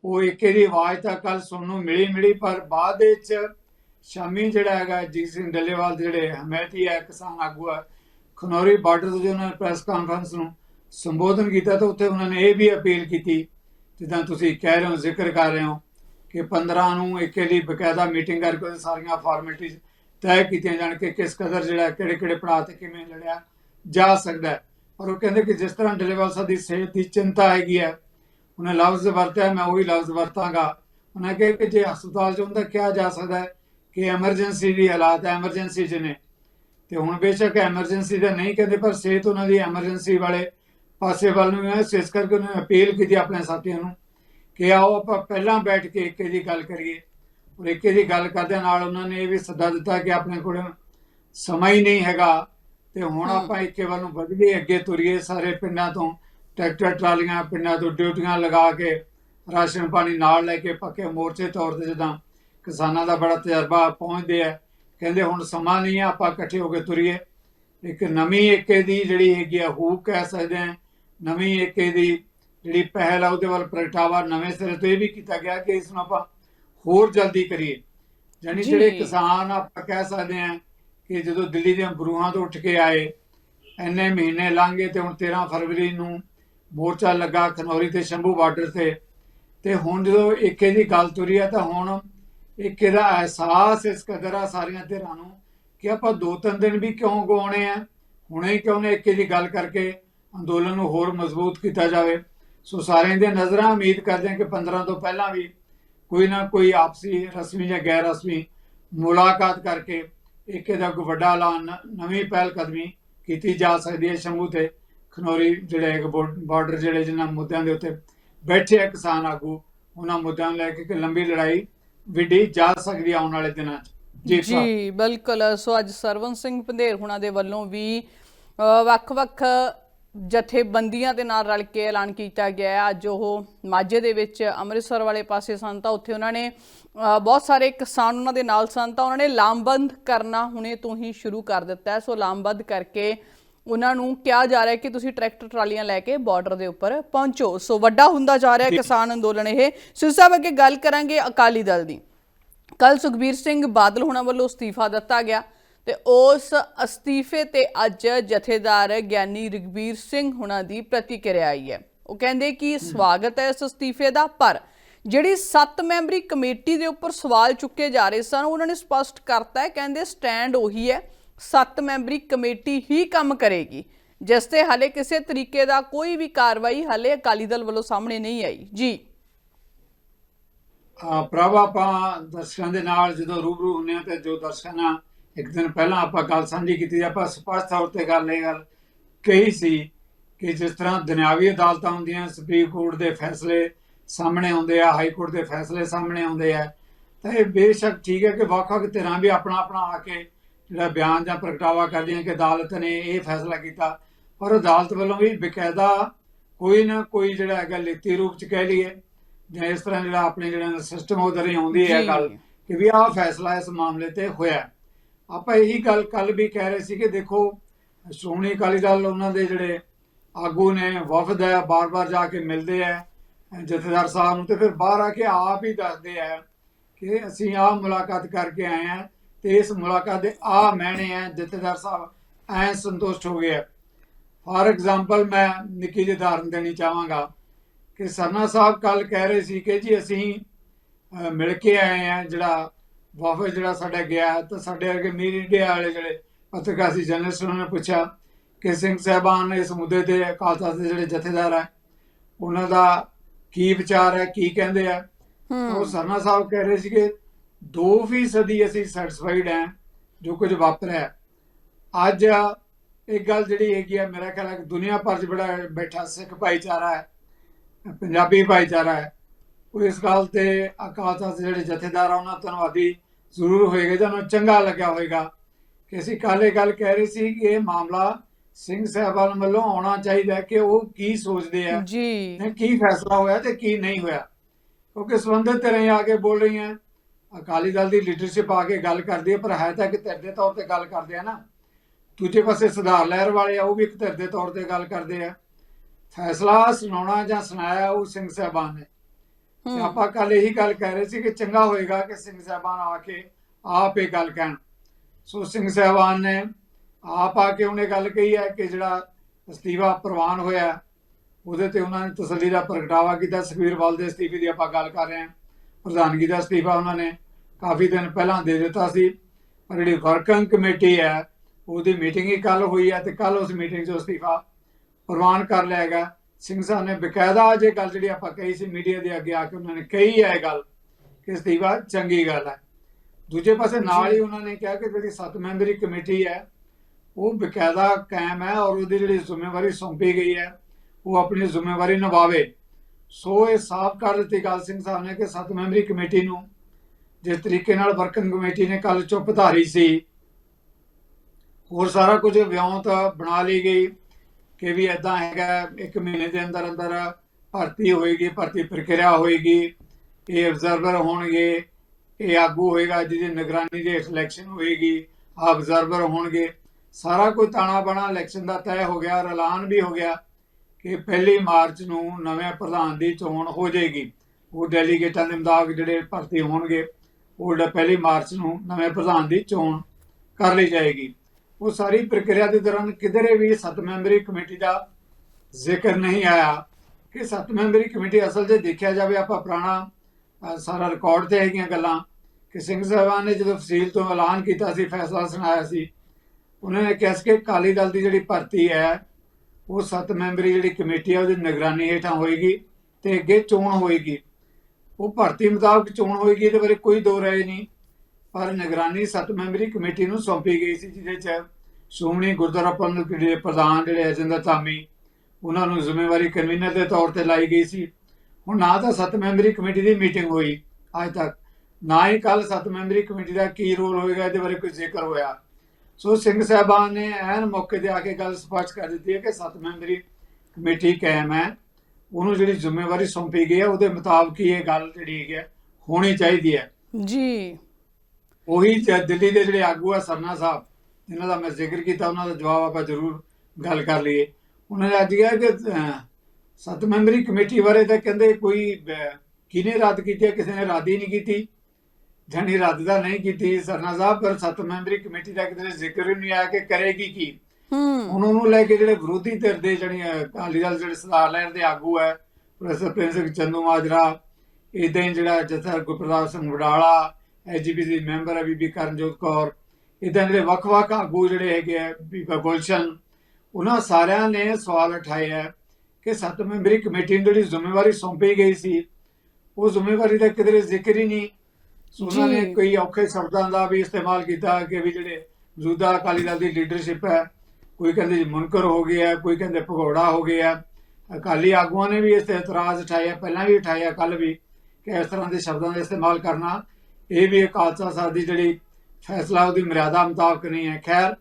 ਉਹ ਏਕੇ ਦੀ ਆਵਾਜ਼ ਤਾਂ ਕੱਲ ਸੁਣਨ ਨੂੰ ਮਿਲੀ ਮਿਲੀ ਪਰ ਬਾਅਦ ਵਿੱਚ ਸ਼ਾਮੀ ਜਿਹੜਾ ਹੈਗਾ ਜੀਤ ਸਿੰਘ ਡੱਲੇਵਾਲ ਜਿਹੜੇ ਹਮਾਇਤੀ ਹੈ, ਕਿਸਾਨ ਆਗੂ ਹੈ, ਖਨੌਰੀ ਬਾਰਡਰ ਤੋਂ ਜੋ ਨੇ ਪ੍ਰੈਸ ਕਾਨਫਰੰਸ ਨੂੰ ਸੰਬੋਧਨ ਕੀਤਾ ਤਾਂ ਉੱਥੇ ਉਹਨਾਂ ਨੇ ਇਹ ਵੀ ਅਪੀਲ ਕੀਤੀ, ਜਿੱਦਾਂ ਤੁਸੀਂ ਕਹਿ ਰਹੇ ਹੋ, ਜ਼ਿਕਰ ਕਰ ਰਹੇ ਹੋ ਕਿ 15 ਨੂੰ ਇੱਕ ਲਈ ਬਕਾਇਦਾ ਮੀਟਿੰਗ ਕਰਕੇ ਸਾਰੀਆਂ ਫਾਰਮੈਲਿਟੀਜ਼ ਤੈਅ ਕੀਤੀਆਂ ਜਾਣ ਕਿ ਕਿਸ ਕਦਰ ਜਿਹੜਾ ਕਿਹੜੇ ਕਿਹੜੇ ਪੜਾਅ ਤੇ ਕਿਵੇਂ ਲੜਿਆ ਜਾ ਸਕਦਾ ਹੈ। ਪਰ ਉਹ ਕਹਿੰਦੇ ਕਿ ਜਿਸ ਤਰ੍ਹਾਂ ਡੱਲੇਵਾਲ ਸਾਹਿਬ ਦੀ ਸਿਹਤ ਦੀ ਚਿੰਤਾ ਹੈਗੀ ਹੈ, ਉਹਨੇ ਲਫ਼ਜ਼ ਵਰਤਿਆ, ਮੈਂ ਉਹੀ ਲਫ਼ਜ਼ ਵਰਤਾਂਗਾ। ਉਹਨਾਂ ਕਿਹਾ ਕਿ ਜੇ ਹਸਪਤਾਲ 'ਚ ਹੁੰਦਾ, ਕਿਹਾ ਜਾ ਸਕਦਾ ਹੈ ਕਿ ਐਮਰਜੈਂਸੀ ਦੀ ਹਾਲਾਤ ਹੈ ਐਮਰਜੈਂਸੀ 'ਚ ਨੇ। ਤੇ ਹੁਣ ਬੇਸ਼ੱਕ ਐਮਰਜੈਂਸੀ ਦਾ ਨਹੀਂ ਕਹਿੰਦੇ ਪਰ ਸਿਹਤ ਉਹਨਾਂ ਦੀ ਐਮਰਜੈਂਸੀ ਵਾਲੇ ਪਾਸੇ ਵੱਲ ਨੂੰ ਹੈ। ਇਸ ਕਰਕੇ ਉਹਨਾਂ ਨੇ ਅਪੀਲ ਕੀਤੀ ਆਪਣੇ ਸਾਥੀਆਂ ਨੂੰ ਕਿ ਆਓ ਆਪਾਂ ਪਹਿਲਾਂ ਬੈਠ ਕੇ ਏਕੇ ਦੀ ਗੱਲ ਕਰੀਏ। ਔਰ ਏਕੇ ਦੀ ਗੱਲ ਕਰਦੇ ਨਾਲ ਉਹਨਾਂ ਨੇ ਇਹ ਵੀ ਸੱਦਾ ਦਿੱਤਾ ਕਿ ਆਪਣੇ ਕੋਲ ਸਮਾਂ ਹੀ ਨਹੀਂ ਹੈਗਾ। ਤੇ ਹੁਣ। ਆਪਾਂ ਏਕੇ ਵੱਲ ਨੂੰ ਵਧੀਏ ਅੱਗੇ ਤੁਰੀਏ ਸਾਰੇ ਪਿੰਡਾਂ ਤੋਂ। ਟਰੈਕਟਰ ਟਰਾਲੀਆਂ ਪਿੰਡਾਂ ਤੋਂ ਡਿਊਟੀਆਂ ਲਗਾ ਕੇ ਰਾਸ਼ਨ ਪਾਣੀ ਨਾਲ ਲੈ ਕੇ ਪੱਕੇ ਮੋਰਚੇ ਤੌਰ ਤੇ ਜਿੱਦਾਂ ਕਿਸਾਨਾਂ ਦਾ ਬੜਾ ਤਜਰਬਾ ਪਹੁੰਚਦੇ ਆ। ਕਹਿੰਦੇ ਹੁਣ ਸਮਾਂ ਨਹੀਂ ਹੈ ਆਪਾਂ ਇਕੱਠੇ ਹੋ ਕੇ ਤੁਰੀਏ। ਇੱਕ ਨਵੀਂ ਏਕੇ ਦੀ ਜਿਹੜੀ ਹੈਗੀ ਆ ਹੂਕ ਕਹਿ ਸਕਦੇ ਆ। ਨਵੀਂ ਏਕੇ ਦੀ ਜਿਹੜੀ ਪਹਿਲ ਆ ਉਹਦੇ ਵੱਲ ਪ੍ਰਗਟਾਵਾ ਨਵੇਂ ਸਿਰੇ ਤੋਂ ਇਹ ਵੀ ਕੀਤਾ ਗਿਆ ਕਿ ਇਸ ਨੂੰ ਆਪਾਂ ਹੋਰ ਜਲਦੀ ਕਰੀਏ। ਯਾਨੀ ਜੀ। ਜਿਹੜੇ ਕਿਸਾਨ ਆਪਾਂ ਕਹਿ ਸਕਦੇ ਆ ਕਿ ਜਦੋਂ ਦਿੱਲੀ ਦੀਆਂ ਬਰੂਹਾਂ ਤੋਂ ਉੱਠ ਕੇ ਆਏ ਐਨੇ ਮਹੀਨੇ ਲੰਘੇ ਤੇ ਹੁਣ 13 ਫਰਵਰੀ ਨੂੰ ਮੋਰਚਾ ਲੱਗਾ ਖਨੌਰੀ ਤੇ ਸ਼ੰਭੂ ਬਾਰਡਰ ਤੇ। ਤੇ ਹੁਣ ਜਦੋਂ ਏਕੇ ਦੀ ਗੱਲ ਤੁਰੀ ਆ ਤਾਂ ਹੁਣ ਏਕੇ ਦਾ ਅਹਿਸਾਸ ਇਸ ਕਦਰ ਆ ਸਾਰੀਆਂ ਧਿਰਾਂ ਨੂੰ ਕਿ ਆਪਾਂ ਦੋ ਤਿੰਨ ਦਿਨ ਵੀ ਕਿਉਂ ਗਵਾਉਣੇ ਆ? ਹੁਣੇ ਹੀ ਕਿਉਂ ਨੇ ਏਕੇ ਦੀ ਗੱਲ ਕਰਕੇ ਅੰਦੋਲਨ ਨੂੰ ਹੋਰ ਮਜ਼ਬੂਤ ਕੀਤਾ ਜਾਵੇ? ਸੋ ਸਾਰਿਆਂ ਦੀਆਂ ਨਜ਼ਰਾਂ ਉਮੀਦ ਕਰਦੇ ਹਾਂ ਕਿ 15 ਤੋਂ ਪਹਿਲਾਂ ਵੀ ਕੋਈ ਨਾ ਕੋਈ ਆਪਸੀ ਰਸਮੀ ਜਾਂ ਗੈਰ ਰਸਮੀ ਮੁਲਾਕਾਤ ਕਰਕੇ ਏਕੇ ਦਾ ਕੋਈ ਵੱਡਾ ਐਲਾਨ, ਨਵੀਂ ਪਹਿਲ ਕਦਮੀ ਕੀਤੀ ਜਾ ਸਕਦੀ ਹੈ ਸ਼ੰਭੂ ਤੇ। ਖਨੌਰੀ ਜਿਹੜੇ ਇੱਕ ਬਾਰਡਰ ਜਿਹੜੇ ਜਿਨ੍ਹਾਂ ਮੁੱਦਿਆਂ ਦੇ ਉੱਤੇ ਬੈਠੇ ਆ ਕਿਸਾਨ ਆਗੂ, ਉਹਨਾਂ ਮੁੱਦਿਆਂ ਨੂੰ ਲੈ ਕੇ ਕਿ ਲੰਬੀ ਲੜਾਈ ਵਿੱਢੀ ਜਾ ਸਕਦੀ ਆਉਣ ਵਾਲੇ ਦਿਨਾਂ 'ਚ, ਜੀ ਬਿਲਕੁਲ। ਸੋ ਅੱਜ ਸਰਵਨ ਸਿੰਘ ਪੰਧੇਰ ਹੁਣਾਂ ਦੇ ਵੱਲੋਂ ਵੀ ਵੱਖ-ਵੱਖ ਜਥੇਬੰਦੀਆਂ ਦੇ ਨਾਲ ਰਲ ਕੇ ਐਲਾਨ ਕੀਤਾ ਗਿਆ ਹੈ। ਅੱਜ ਉਹ ਮਾਝੇ ਦੇ ਵਿੱਚ ਅੰਮ੍ਰਿਤਸਰ ਵਾਲੇ ਪਾਸੇ ਸਨ ਤਾਂ ਉੱਥੇ ਉਹਨਾਂ ਨੇ ਬਹੁਤ ਸਾਰੇ ਕਿਸਾਨ ਉਹਨਾਂ ਦੇ ਨਾਲ ਸਨ ਤਾਂ ਉਹਨਾਂ ਨੇ ਲਾਮਬੰਦ ਕਰਨਾ ਹੁਣੇ ਤੋਂ ਹੀ ਸ਼ੁਰੂ ਕਰ ਦਿੱਤਾ ਹੈ। ਸੋ ਲਾਮਬੰਦ ਕਰਕੇ ਉਹਨਾਂ ਨੂੰ ਕਿਹਾ ਜਾ ਰਿਹਾ ਹੈ ਕਿ ਤੁਸੀਂ ਟਰੈਕਟਰ ਟਰਾਲੀਆਂ ਲੈ ਕੇ ਬਾਰਡਰ ਦੇ ਉੱਪਰ ਪਹੁੰਚੋ। ਸੋ ਵੱਡਾ ਹੁੰਦਾ ਜਾ ਰਿਹਾ ਕਿਸਾਨ ਅੰਦੋਲਨ ਇਹ। ਸਿਰ ਸਾਹਿਬ ਅੱਗੇ ਗੱਲ ਕਰਾਂਗੇ ਅਕਾਲੀ ਦਲ ਦੀ। ਕੱਲ ਸੁਖਬੀਰ ਸਿੰਘ ਬਾਦਲ ਹੁਣਾਂ ਵੱਲੋਂ ਅਸਤੀਫਾ ਦਿੱਤਾ ਗਿਆ ਤੇ ਉਸ ਅਸਤੀਫੇ ਤੇ ਅੱਜ ਜਥੇਦਾਰ ਗਿਆਨੀ ਰਗਬੀਰ ਸਿੰਘ ਹੁਣਾਂ ਦੀ ਪ੍ਰਤੀਕਿਰਿਆ ਆਈ ਹੈ। ਉਹ ਕਹਿੰਦੇ ਕਿ ਸਵਾਗਤ ਹੈ ਇਸ ਅਸਤੀਫੇ ਦਾ ਪਰ ਜਿਹੜੀ 7 ਮੈਂਬਰੀ ਕਮੇਟੀ ਦੇ ਉੱਪਰ ਸਵਾਲ ਚੁੱਕੇ ਜਾ ਰਹੇ ਸਨ ਉਹਨਾਂ ਨੇ ਸਪਸ਼ਟ ਕਰਤਾ ਹੈ ਕਹਿੰਦੇ ਸਟੈਂਡ ਉਹੀ ਹੈ। ਸੱਤ ਮੈਂਬਰੀ ਕਮੇਟੀ ਹੀ ਕੰਮ ਕਰੇਗੀ, ਜਿਸ ਤੇ ਹਾਲੇ ਕਿਸੇ ਤਰੀਕੇ ਦਾ ਕੋਈ ਵੀ ਕਾਰਵਾਈ ਹਾਲੇ ਅਕਾਲੀ ਦਲ ਵੱਲੋਂ ਸਾਹਮਣੇ ਨਹੀਂ ਆਈ। ਜੀ। ਆ ਆਪਾਂ ਦਰਸ਼ਕਾਂ ਦੇ ਨਾਲ ਜਦੋਂ ਰੂਬਰੂ ਹੁੰਦੇ ਆ ਤੇ ਜੋ ਦਰਸ਼ਕਾਂ ਨਾਲ ਇੱਕ ਦਿਨ ਪਹਿਲਾਂ ਆਪਾਂ ਗੱਲ ਸਾਂਝੀ ਕੀਤੀ, ਆਪਾਂ ਸਪਸ਼ਟ ਤੌਰ ਤੇ ਗੱਲ ਇਹ ਗੱਲ ਕਹੀ ਸੀ ਕਿ ਜਿਸ ਤਰ੍ਹਾਂ ਦੁਨਿਆਵੀ ਅਦਾਲਤਾਂ ਹੁੰਦੀਆਂ, ਸੁਪਰੀਮ ਕੋਰਟ ਦੇ ਫੈਸਲੇ ਸਾਹਮਣੇ ਆਉਂਦੇ ਆ, ਹਾਈ ਕੋਰਟ ਦੇ ਫੈਸਲੇ ਸਾਹਮਣੇ ਆਉਂਦੇ ਆ, ਤਾਂ ਇਹ ਬੇਸ਼ੱਕ ਠੀਕ ਹੈ ਕਿ ਵੱਖ-ਵੱਖ ਧਿਰਾਂ ਵੀ ਆਪਣਾ ਆਪਣਾ ਆ ਕੇ ਜਿਹੜਾ ਬਿਆਨ ਜਾਂ ਪ੍ਰਗਟਾਵਾ ਕਰਦੀਆਂ ਕਿ ਅਦਾਲਤ ਨੇ ਇਹ ਫੈਸਲਾ ਕੀਤਾ ਪਰ ਅਦਾਲਤ ਵੱਲੋਂ ਵੀ ਬਕਾਇਦਾ ਕੋਈ ਨਾ ਕੋਈ ਜਿਹੜਾ ਹੈਗਾ ਲਿਖਤੀ ਰੂਪ ਚ ਕਹਿ ਲਈਏ ਜਾਂ ਇਸ ਤਰ੍ਹਾਂ ਜਿਹੜਾ ਆਪਣੇ ਜਿਹੜਾ ਸਿਸਟਮ ਉਹਦੇ ਰਹੀ ਆਉਂਦੀ ਹੈ। ਗੱਲ ਕਿ ਵੀ ਆਹ ਫੈਸਲਾ ਇਸ ਮਾਮਲੇ ਤੇ ਹੋਇਆ ਆਪਾਂ ਇਹੀ ਗੱਲ ਕੱਲ ਵੀ ਕਹਿ ਰਹੇ ਸੀ ਕਿ ਦੇਖੋ ਸ਼੍ਰੋਮਣੀ ਅਕਾਲੀ ਦਲ ਉਹਨਾਂ ਦੇ ਜਿਹੜੇ ਆਗੂ ਨੇ ਵਫਦ ਹੈ ਬਾਰ-ਬਾਰ ਜਾ ਕੇ ਮਿਲਦੇ ਆ ਜਥੇਦਾਰ ਸਾਹਿਬ ਨੂੰ ਤੇ ਫਿਰ ਬਾਹਰ ਆ ਕੇ ਆਪ ਹੀ ਦੱਸਦੇ ਆ ਕਿ ਅਸੀਂ ਆਹ ਮੁਲਾਕਾਤ ਕਰਕੇ ਆਏ ਆ ਤੇ ਇਸ ਮੁਲਾਕਾਤ ਦੇ ਆ ਮਹਿਣੇ ਹੈ ਦਿੱਤੇਦਾਰ ਸਾਹਿਬ ਐ ਸੰਤੁਸ਼ਟ ਹੋ ਗਏ ਫਾਰ ਐਗਜ਼ਾਮਪਲ ਮੈਂ ਨਿੱਕੀ ਜਿਹੀ ਉਦਾਹਰਨ ਦੇਣੀ ਚਾਹਾਂਗਾ ਕਿ ਸਰਨਾ ਸਾਹਿਬ ਕੱਲ ਕਹਿ ਰਹੇ ਸੀ ਕਿ ਜੀ ਅਸੀਂ ਮਿਲ ਕੇ ਆਏ ਆ ਜਿਹੜਾ ਵਾਪਸ ਜਿਹੜਾ ਸਾਡਾ ਗਿਆ ਤਾਂ ਸਾਡੇ ਵਰਗੇ ਮੀਡੀਆ ਵਾਲੇ ਜਿਹੜੇ ਪੱਤਰਕਾਰ ਸੀ ਜਰਨਲਿਸਟ ਨੇ ਪੁੱਛਿਆ ਕਿ ਸਿੰਘ ਸਾਹਿਬਾਨ ਇਸ ਮੁੱਦੇ ਤੇ ਅਕਾਲਤਾ ਦੇ ਜਿਹੜੇ ਜਥੇਦਾਰ ਆ ਉਹਨਾਂ ਦਾ ਕੀ ਵਿਚਾਰ ਹੈ ਕੀ ਕਹਿੰਦੇ ਆ ਉਹ ਸਰਨਾ ਸਾਹਿਬ ਕਹਿ ਰਹੇ ਸੀਗੇ 2% ਅਸੀਂ ਸੈਟੀਸਫਾਈਡ ਹਾਂ ਜੋ ਕੁਝ ਵਾਪਰਿਆ ਅੱਜ ਇੱਕ ਗੱਲ ਜਿਹੜੀ ਹੈਗੀ ਹੈ ਮੇਰਾ ਖਿਆਲ ਹੈ ਕਿ ਦੁਨੀਆ ਭਰ 'ਚ ਬੜਾ ਬੈਠਾ ਸਿੱਖ ਭਾਈਚਾਰਾ ਹੈ ਪੰਜਾਬੀ ਭਾਈਚਾਰਾ ਹੈ। ਉਹ ਇਸ ਗੱਲ ਤੇ ਆਕਾਸ਼ਾ ਦੇ ਜਿਹੜੇ ਜਥੇਦਾਰ ਆ ਉਹਨਾਂ ਧੰਨਵਾਦੀ ਜ਼ਰੂਰ ਹੋਏਗਾ ਜਾਂ ਚੰਗਾ ਲੱਗਿਆ ਹੋਏਗਾ ਕਿ ਅਸੀਂ ਕਾਲੇ ਗੱਲ ਕਹਿ ਰਹੇ ਸੀ ਕਿ ਇਹ ਮਾਮਲਾ ਸਿੰਘ ਸਾਹਿਬਾਨ ਵੱਲੋਂ ਆਉਣਾ ਚਾਹੀਦਾ ਕਿ ਉਹ ਕੀ ਸੋਚਦੇ ਆ ਜੀ। ਕੀ ਫੈਸਲਾ ਹੋਇਆ ਤੇ ਕੀ ਨਹੀਂ ਹੋਇਆ। ਕਿਉਂਕਿ ਸੰਬੰਧਿਤ ਧਿਰਾਂ ਆ ਕੇ ਬੋਲ ਰਹੀਆਂ। ਅਕਾਲੀ ਦਲ ਦੀ ਲੀਡਰਸ਼ਿਪ ਆ ਕੇ ਗੱਲ ਕਰਦੀ ਹੈ ਪਰ ਹੈ ਤਾਂ ਕਿ ਧਿਰ ਦੇ ਤੌਰ ਤੇ ਗੱਲ ਕਰਦੇ ਆ ਨਾ। ਦੂਜੇ ਪਾਸੇ ਸੁਧਾਰ ਲਹਿਰ ਵਾਲੇ ਆ ਉਹ ਵੀ ਇੱਕ ਧਿਰ ਦੇ ਤੌਰ ਤੇ ਗੱਲ ਕਰਦੇ ਆ। ਫੈਸਲਾ ਸੁਣਾਉਣਾ ਜਾਂ ਸੁਣਾਇਆ ਉਹ ਸਿੰਘ ਸਾਹਿਬਾਨ ਨੇ। ਤੇ ਆਪਾਂ ਕੱਲ ਇਹੀ ਗੱਲ ਕਹਿ ਰਹੇ ਸੀ ਕਿ ਚੰਗਾ ਹੋਏਗਾ ਕਿ ਸਿੰਘ ਸਾਹਿਬਾਨ ਆ ਕੇ ਆਪ ਇਹ ਗੱਲ ਕਹਿਣ। ਸੋ ਸਿੰਘ ਸਾਹਿਬਾਨ ਨੇ ਆਪ ਆ ਕੇ ਉਹਨੇ ਗੱਲ ਕਹੀ ਹੈ ਕਿ ਜਿਹੜਾ ਅਸਤੀਫਾ ਪ੍ਰਵਾਨ ਹੋਇਆ ਉਹਦੇ ਤੇ ਉਹਨਾਂ ਨੇ ਤਸੱਲੀ ਦਾ ਪ੍ਰਗਟਾਵਾ ਕੀਤਾ। ਸੁਖਬੀਰ ਬਾਲ ਦੇ ਅਸਤੀਫੇ ਦੀ ਆਪਾਂ ਗੱਲ ਕਰ ਰਹੇ ਹਾਂ। ਪ੍ਰਧਾਨਗੀ ਦਾ ਅਸਤੀਫਾ ਉਹਨਾਂ ਨੇ ਕਾਫੀ ਦਿਨ ਪਹਿਲਾਂ ਦੇ ਦਿੱਤਾ ਸੀ। ਪਰ ਜਿਹੜੀ ਵਰਕਿੰਗ ਕਮੇਟੀ ਹੈ, ਉਹਦੀ ਮੀਟਿੰਗ ਹੀ ਕੱਲ ਹੋਈ ਹੈ ਤੇ ਕੱਲ ਉਸ ਮੀਟਿੰਗ 'ਚ ਅਸਤੀਫਾ ਪ੍ਰਵਾਨ ਕਰ ਲਿਆ ਗਿਆ। ਸਿੰਘ ਸਾਹਿਬ ਨੇ ਬਕਾਇਦਾ ਜੇ ਗੱਲ ਜਿਹੜੀ ਆਪਾਂ ਕਹੀ ਸੀ ਮੀਡੀਆ ਦੇ ਅੱਗੇ ਆ ਕੇ ਉਹਨਾਂ ਨੇ ਕਹੀ ਹੈ ਇਹ ਗੱਲ ਕਿ ਅਸਤੀਫਾ ਚੰਗੀ ਗੱਲ ਹੈ। ਦੂਜੇ ਪਾਸੇ ਨਾਲ ਹੀ ਉਹਨਾਂ ਨੇ ਕਿਹਾ ਕਿ ਜਿਹੜੀ ਸੱਤ ਮੈਂਬਰੀ ਕਮੇਟੀ ਹੈ, ਉਹ ਬਕਾਇਦਾ ਕਾਇਮ ਹੈ ਔਰ ਉਹਦੀ ਜਿਹੜੀ ਜ਼ਿੰਮੇਵਾਰੀ ਸੌਂਪੀ ਗਈ ਹੈ, ਉਹ ਆਪਣੀ ਜ਼ਿੰਮੇਵਾਰੀ ਨਿਭਾਵੇ। ਸੋ ਇਹ ਸਾਫ਼ ਕਰ ਦਿੱਤੀ ਗੱਲ ਸਿੰਘ ਸਾਹਿਬ ਨੇ ਕਿ ਸੱਤ ਮੈਂਬਰੀ ਕਮੇਟੀ ਨੂੰ ਜਿਸ ਤਰੀਕੇ ਨਾਲ ਵਰਕਿੰਗ ਕਮੇਟੀ ਨੇ ਕੱਲ ਚੁੱਪ ਧਾਰੀ ਸੀ, ਹੋਰ ਸਾਰਾ ਕੁਝ ਵਿਉਂਤ ਬਣਾ ਲਈ ਗਈ ਕਿ ਵੀ ਇਦਾਂ ਹੈਗਾ, ਇੱਕ ਮਹੀਨੇ ਦੇ ਅੰਦਰ ਅੰਦਰ ਭਰਤੀ ਹੋਏਗੀ, ਭਰਤੀ ਪ੍ਰਕਿਰਿਆ ਹੋਏਗੀ, ਇਹ ਅਬਜ਼ਰਵਰ ਹੋਣਗੇ, ਇਹ ਆਗੂ ਹੋਏਗਾ, ਜਿਹਦੀ ਨਿਗਰਾਨੀ ਦੇ ਇਲੈਕਸ਼ਨ ਹੋਏਗੀ ਆਬਜ਼ਰਵਰ ਹੋਣਗੇ, ਸਾਰਾ ਕੋਈ ਤਾਣਾ ਬਾਣਾ ਇਲੈਕਸ਼ਨ ਦਾ ਤੈਅ ਹੋ ਗਿਆ ਔਰ ਐਲਾਨ ਵੀ ਹੋ ਗਿਆ। ਕਿ ਪਹਿਲੀ ਮਾਰਚ ਨੂੰ ਨਵੇਂ ਪ੍ਰਧਾਨ ਦੀ ਚੋਣ ਹੋ ਜਾਏਗੀ। ਉਹ ਡੈਲੀਗੇਟਾਂ ਦੇ ਮੁਤਾਬਕ ਜਿਹੜੇ ਭਰਤੀ ਹੋਣਗੇ, ਉਹ ਜਿਹੜਾ ਪਹਿਲੀ ਮਾਰਚ ਨੂੰ ਨਵੇਂ ਪ੍ਰਧਾਨ ਦੀ ਚੋਣ ਕਰ ਲਈ ਜਾਏਗੀ। ਉਹ ਸਾਰੀ ਪ੍ਰਕਿਰਿਆ ਦੇ ਦੌਰਾਨ ਕਿਧਰੇ ਵੀ ਸੱਤ ਮੈਂਬਰੀ ਕਮੇਟੀ ਦਾ ਜ਼ਿਕਰ ਨਹੀਂ ਆਇਆ। ਕਿ ਸੱਤ ਮੈਂਬਰੀ ਕਮੇਟੀ ਅਸਲ 'ਚ ਦੇਖਿਆ ਜਾਵੇ, ਆਪਾਂ ਪੁਰਾਣਾ ਸਾਰਾ ਰਿਕਾਰਡ ਤੇ ਹੈਗੀਆਂ ਗੱਲਾਂ। ਕਿ ਸਿੰਘ ਸਾਹਿਬਾਨ ਨੇ ਜਦੋਂ ਫਸੀਲ ਤੋਂ ਐਲਾਨ ਕੀਤਾ ਸੀ, ਫੈਸਲਾ ਸੁਣਾਇਆ ਸੀ, ਉਹਨਾਂ ਨੇ ਕਿਹਾ ਸੀ ਕਿ ਅਕਾਲੀ ਦਲ ਦੀ ਜਿਹੜੀ ਭਰਤੀ ਹੈ ਉਹ ਸੱਤ ਮੈਂਬਰੀ ਜਿਹੜੀ ਕਮੇਟੀ ਹੈ ਉਹਦੀ ਨਿਗਰਾਨੀ ਹੇਠਾਂ ਹੋਏਗੀ ਤੇ ਅੱਗੇ ਚੋਣ ਹੋਏਗੀ। ਉਹ ਭਰਤੀ ਮੁਤਾਬਕ ਚੋਣ ਹੋਏਗੀ, ਇਹਦੇ ਬਾਰੇ ਕੋਈ ਦੋ ਰਾਏ ਨਹੀਂ। ਪਰ ਨਿਗਰਾਨੀ ਸੱਤ ਮੈਂਬਰੀ ਕਮੇਟੀ ਨੂੰ ਸੌਂਪੀ ਗਈ ਸੀ, ਜਿਹਦੇ ਚ ਸ਼੍ਰੋਮਣੀ ਗੁਰਦੁਆਰਾ ਪ੍ਰਬੰਧਕ ਦੇ ਪ੍ਰਧਾਨ ਜਿਹੜੇ ਅਜਿੰਦਰ ਧਾਮੀ, ਉਹਨਾਂ ਨੂੰ ਜ਼ਿੰਮੇਵਾਰੀ ਕਨਵੀਨਰ ਦੇ ਤੌਰ ਤੇ ਲਾਈ ਗਈ ਸੀ। ਹੁਣ ਨਾ ਤਾਂ ਸੱਤ ਮੈਂਬਰੀ ਕਮੇਟੀ ਦੀ ਮੀਟਿੰਗ ਹੋਈ, ਅੱਜ ਤੱਕ। ਨਾ ਹੀ ਕੱਲ ਸੱਤ ਮੈਂਬਰੀ ਕਮੇਟੀ ਦਾ ਕੀ ਰੋਲ ਹੋਏਗਾ, ਇਹਦੇ ਬਾਰੇ ਕੋਈ ਜ਼ਿਕਰ ਹੋਇਆ। ਸੋ ਸਿੰਘ ਸਾਹਿਬਾਨ ਨੇ ਐਨ ਮੌਕੇ ਤੇ ਆ ਕੇ ਗੱਲ ਸਪਸ਼ਟ ਕਰ ਦਿੱਤੀ ਹੈ ਕਿ ਸੱਤ ਮੈਂਬਰੀ ਕਮੇਟੀ ਕਾਇਮ ਹੈ। ਉਹਨੂੰ ਜਿਹੜੀ ਜ਼ਿੰਮੇਵਾਰੀ ਸੌਂਪੀ ਗਈ ਹੈ ਉਹਦੇ ਮੁਤਾਬਕ ਇਹ ਗੱਲ ਜਿਹੜੀ ਹੈ ਹੋਣੀ ਚਾਹੀਦੀ ਹੈ। ਜੀ। ਉਹੀ ਦਿੱਲੀ ਦੇ ਜਿਹੜੇ ਆਗੂ ਆ ਸਰਨਾ ਸਾਹਿਬ ਜਿਨ੍ਹਾਂ ਦਾ ਮੈਂ ਜ਼ਿਕਰ ਕੀਤਾ ਉਹਨਾਂ ਦਾ ਜਵਾਬ ਆਪਾਂ ਜ਼ਰੂਰ ਗੱਲ ਕਰ ਲਈਏ। ਉਹਨਾਂ ਨੇ ਅੱਜ ਕਿਹਾ ਕਿ ਸੱਤ ਮੈਂਬਰੀ ਕਮੇਟੀ ਬਾਰੇ ਤਾਂ ਕਹਿੰਦੇ ਕੋਈ ਕਿਹਨੇ ਰੱਦ ਕੀਤੀ ਹੈ ਕਿਸੇ ਨੇ ਰੱਦ ਹੀ ਨਹੀਂ ਕੀਤੀ। ਜਾਨੀ ਰੱਦ ਦਾ ਨਹੀਂ ਕੀਤੀ। ਸਰਨਾ ਸਾਹਿਬ ਪਰ ਸੱਤ ਮੈਂਬਰੀ ਕਮੇਟੀ ਦਾ ਕਿਤੇ ਜ਼ਿਕਰ ਹੀ ਨਹੀਂ ਆਇਆ ਕਿ ਕਰੇਗੀ ਕੀ। ਹੂੰ। ਹੁਣ ਉਹਨੂੰ ਲੈ ਕੇ ਜਿਹੜੇ ਵਿਰੋਧੀ ਧਿਰ ਦੇ ਅਹ, ਅਕਾਲੀ ਦਲ ਜਿਹੜੇ ਸਰਦਾਰ ਲਹਿਰ ਦੇ ਆਗੂ ਹੈ ਪ੍ਰੋਫੈਸਰ ਪ੍ਰਿੰਸ ਸਿੰਘ ਚੰਦੂ ਮਾਜਰਾ ਇਦਾਂ ਹੀ ਜਿਹੜਾ ਜਥਾ ਗੁਰਪ੍ਰਤਾਪ ਸਿੰਘ ਵਡਾਲਾ ਐਜੀਪੀਸੀ ਮੈਂਬਰ ਹੈ ਬੀਬੀ ਕਰਨਜੋਤ ਕੌਰ ਇਦਾਂ ਜਿਹੜੇ ਵੱਖ-ਵੱਖ ਆਗੂ ਜਿਹੜੇ ਹੈਗੇ ਆ ਬੀਬਾ ਗੁਲਸ਼ਨ ਉਹਨਾਂ ਸਾਰਿਆਂ ਨੇ ਸਵਾਲ ਉਠਾਏ ਹੈ ਕਿ ਸੱਤ ਮੈਂਬਰੀ ਕਮੇਟੀ ਨੂੰ ਜਿਹੜੀ ਜ਼ਿੰਮੇਵਾਰੀ ਸੌਂਪੀ ਗਈ ਸੀ ਉਹ ਜ਼ਿੰਮੇਵਾਰੀ ਦਾ ਕਿਧਰੇ ਜ਼ਿਕਰ ਹੀ ਨਹੀਂ। ਉਹਨਾਂ ਨੇ। ਕੋਈ ਔਖੇ ਸ਼ਬਦਾਂ ਦਾ ਵੀ ਇਸਤੇਮਾਲ ਕੀਤਾ ਕਿ ਵੀ ਜਿਹੜੇ ਮੌਜੂਦਾ ਅਕਾਲੀ ਦਲ ਦੀ ਲੀਡਰਸ਼ਿਪ ਹੈ ਕੋਈ ਕਹਿੰਦੇ ਮੁਨਕਰ ਹੋ ਗਿਆ ਕੋਈ ਕਹਿੰਦੇ ਭਗੌੜਾ ਹੋ ਗਿਆ ਅਕਾਲੀ ਆਗੂਆਂ ਨੇ ਵੀ ਇਸ ਤੇ ਇਤਰਾਜ਼ ਉਠਾਇਆ ਪਹਿਲਾਂ ਵੀ ਉਠਾਇਆ ਕੱਲ ਵੀ ਕਿ ਇਸ ਤਰ੍ਹਾਂ ਦੇ ਸ਼ਬਦਾਂ ਦਾ ਇਸਤੇਮਾਲ ਕਰਨਾ ਇਹ ਵੀ ਖਾਲਸਾ ਸਾਹਿਬ ਦੀ ਜਿਹੜੀ ਫੈਸਲਾ ਉਹਦੀ ਮਰਿਆਦਾ ਮੁਤਾਬਕ ਨਹੀਂ ਹੈ ਖੈਰ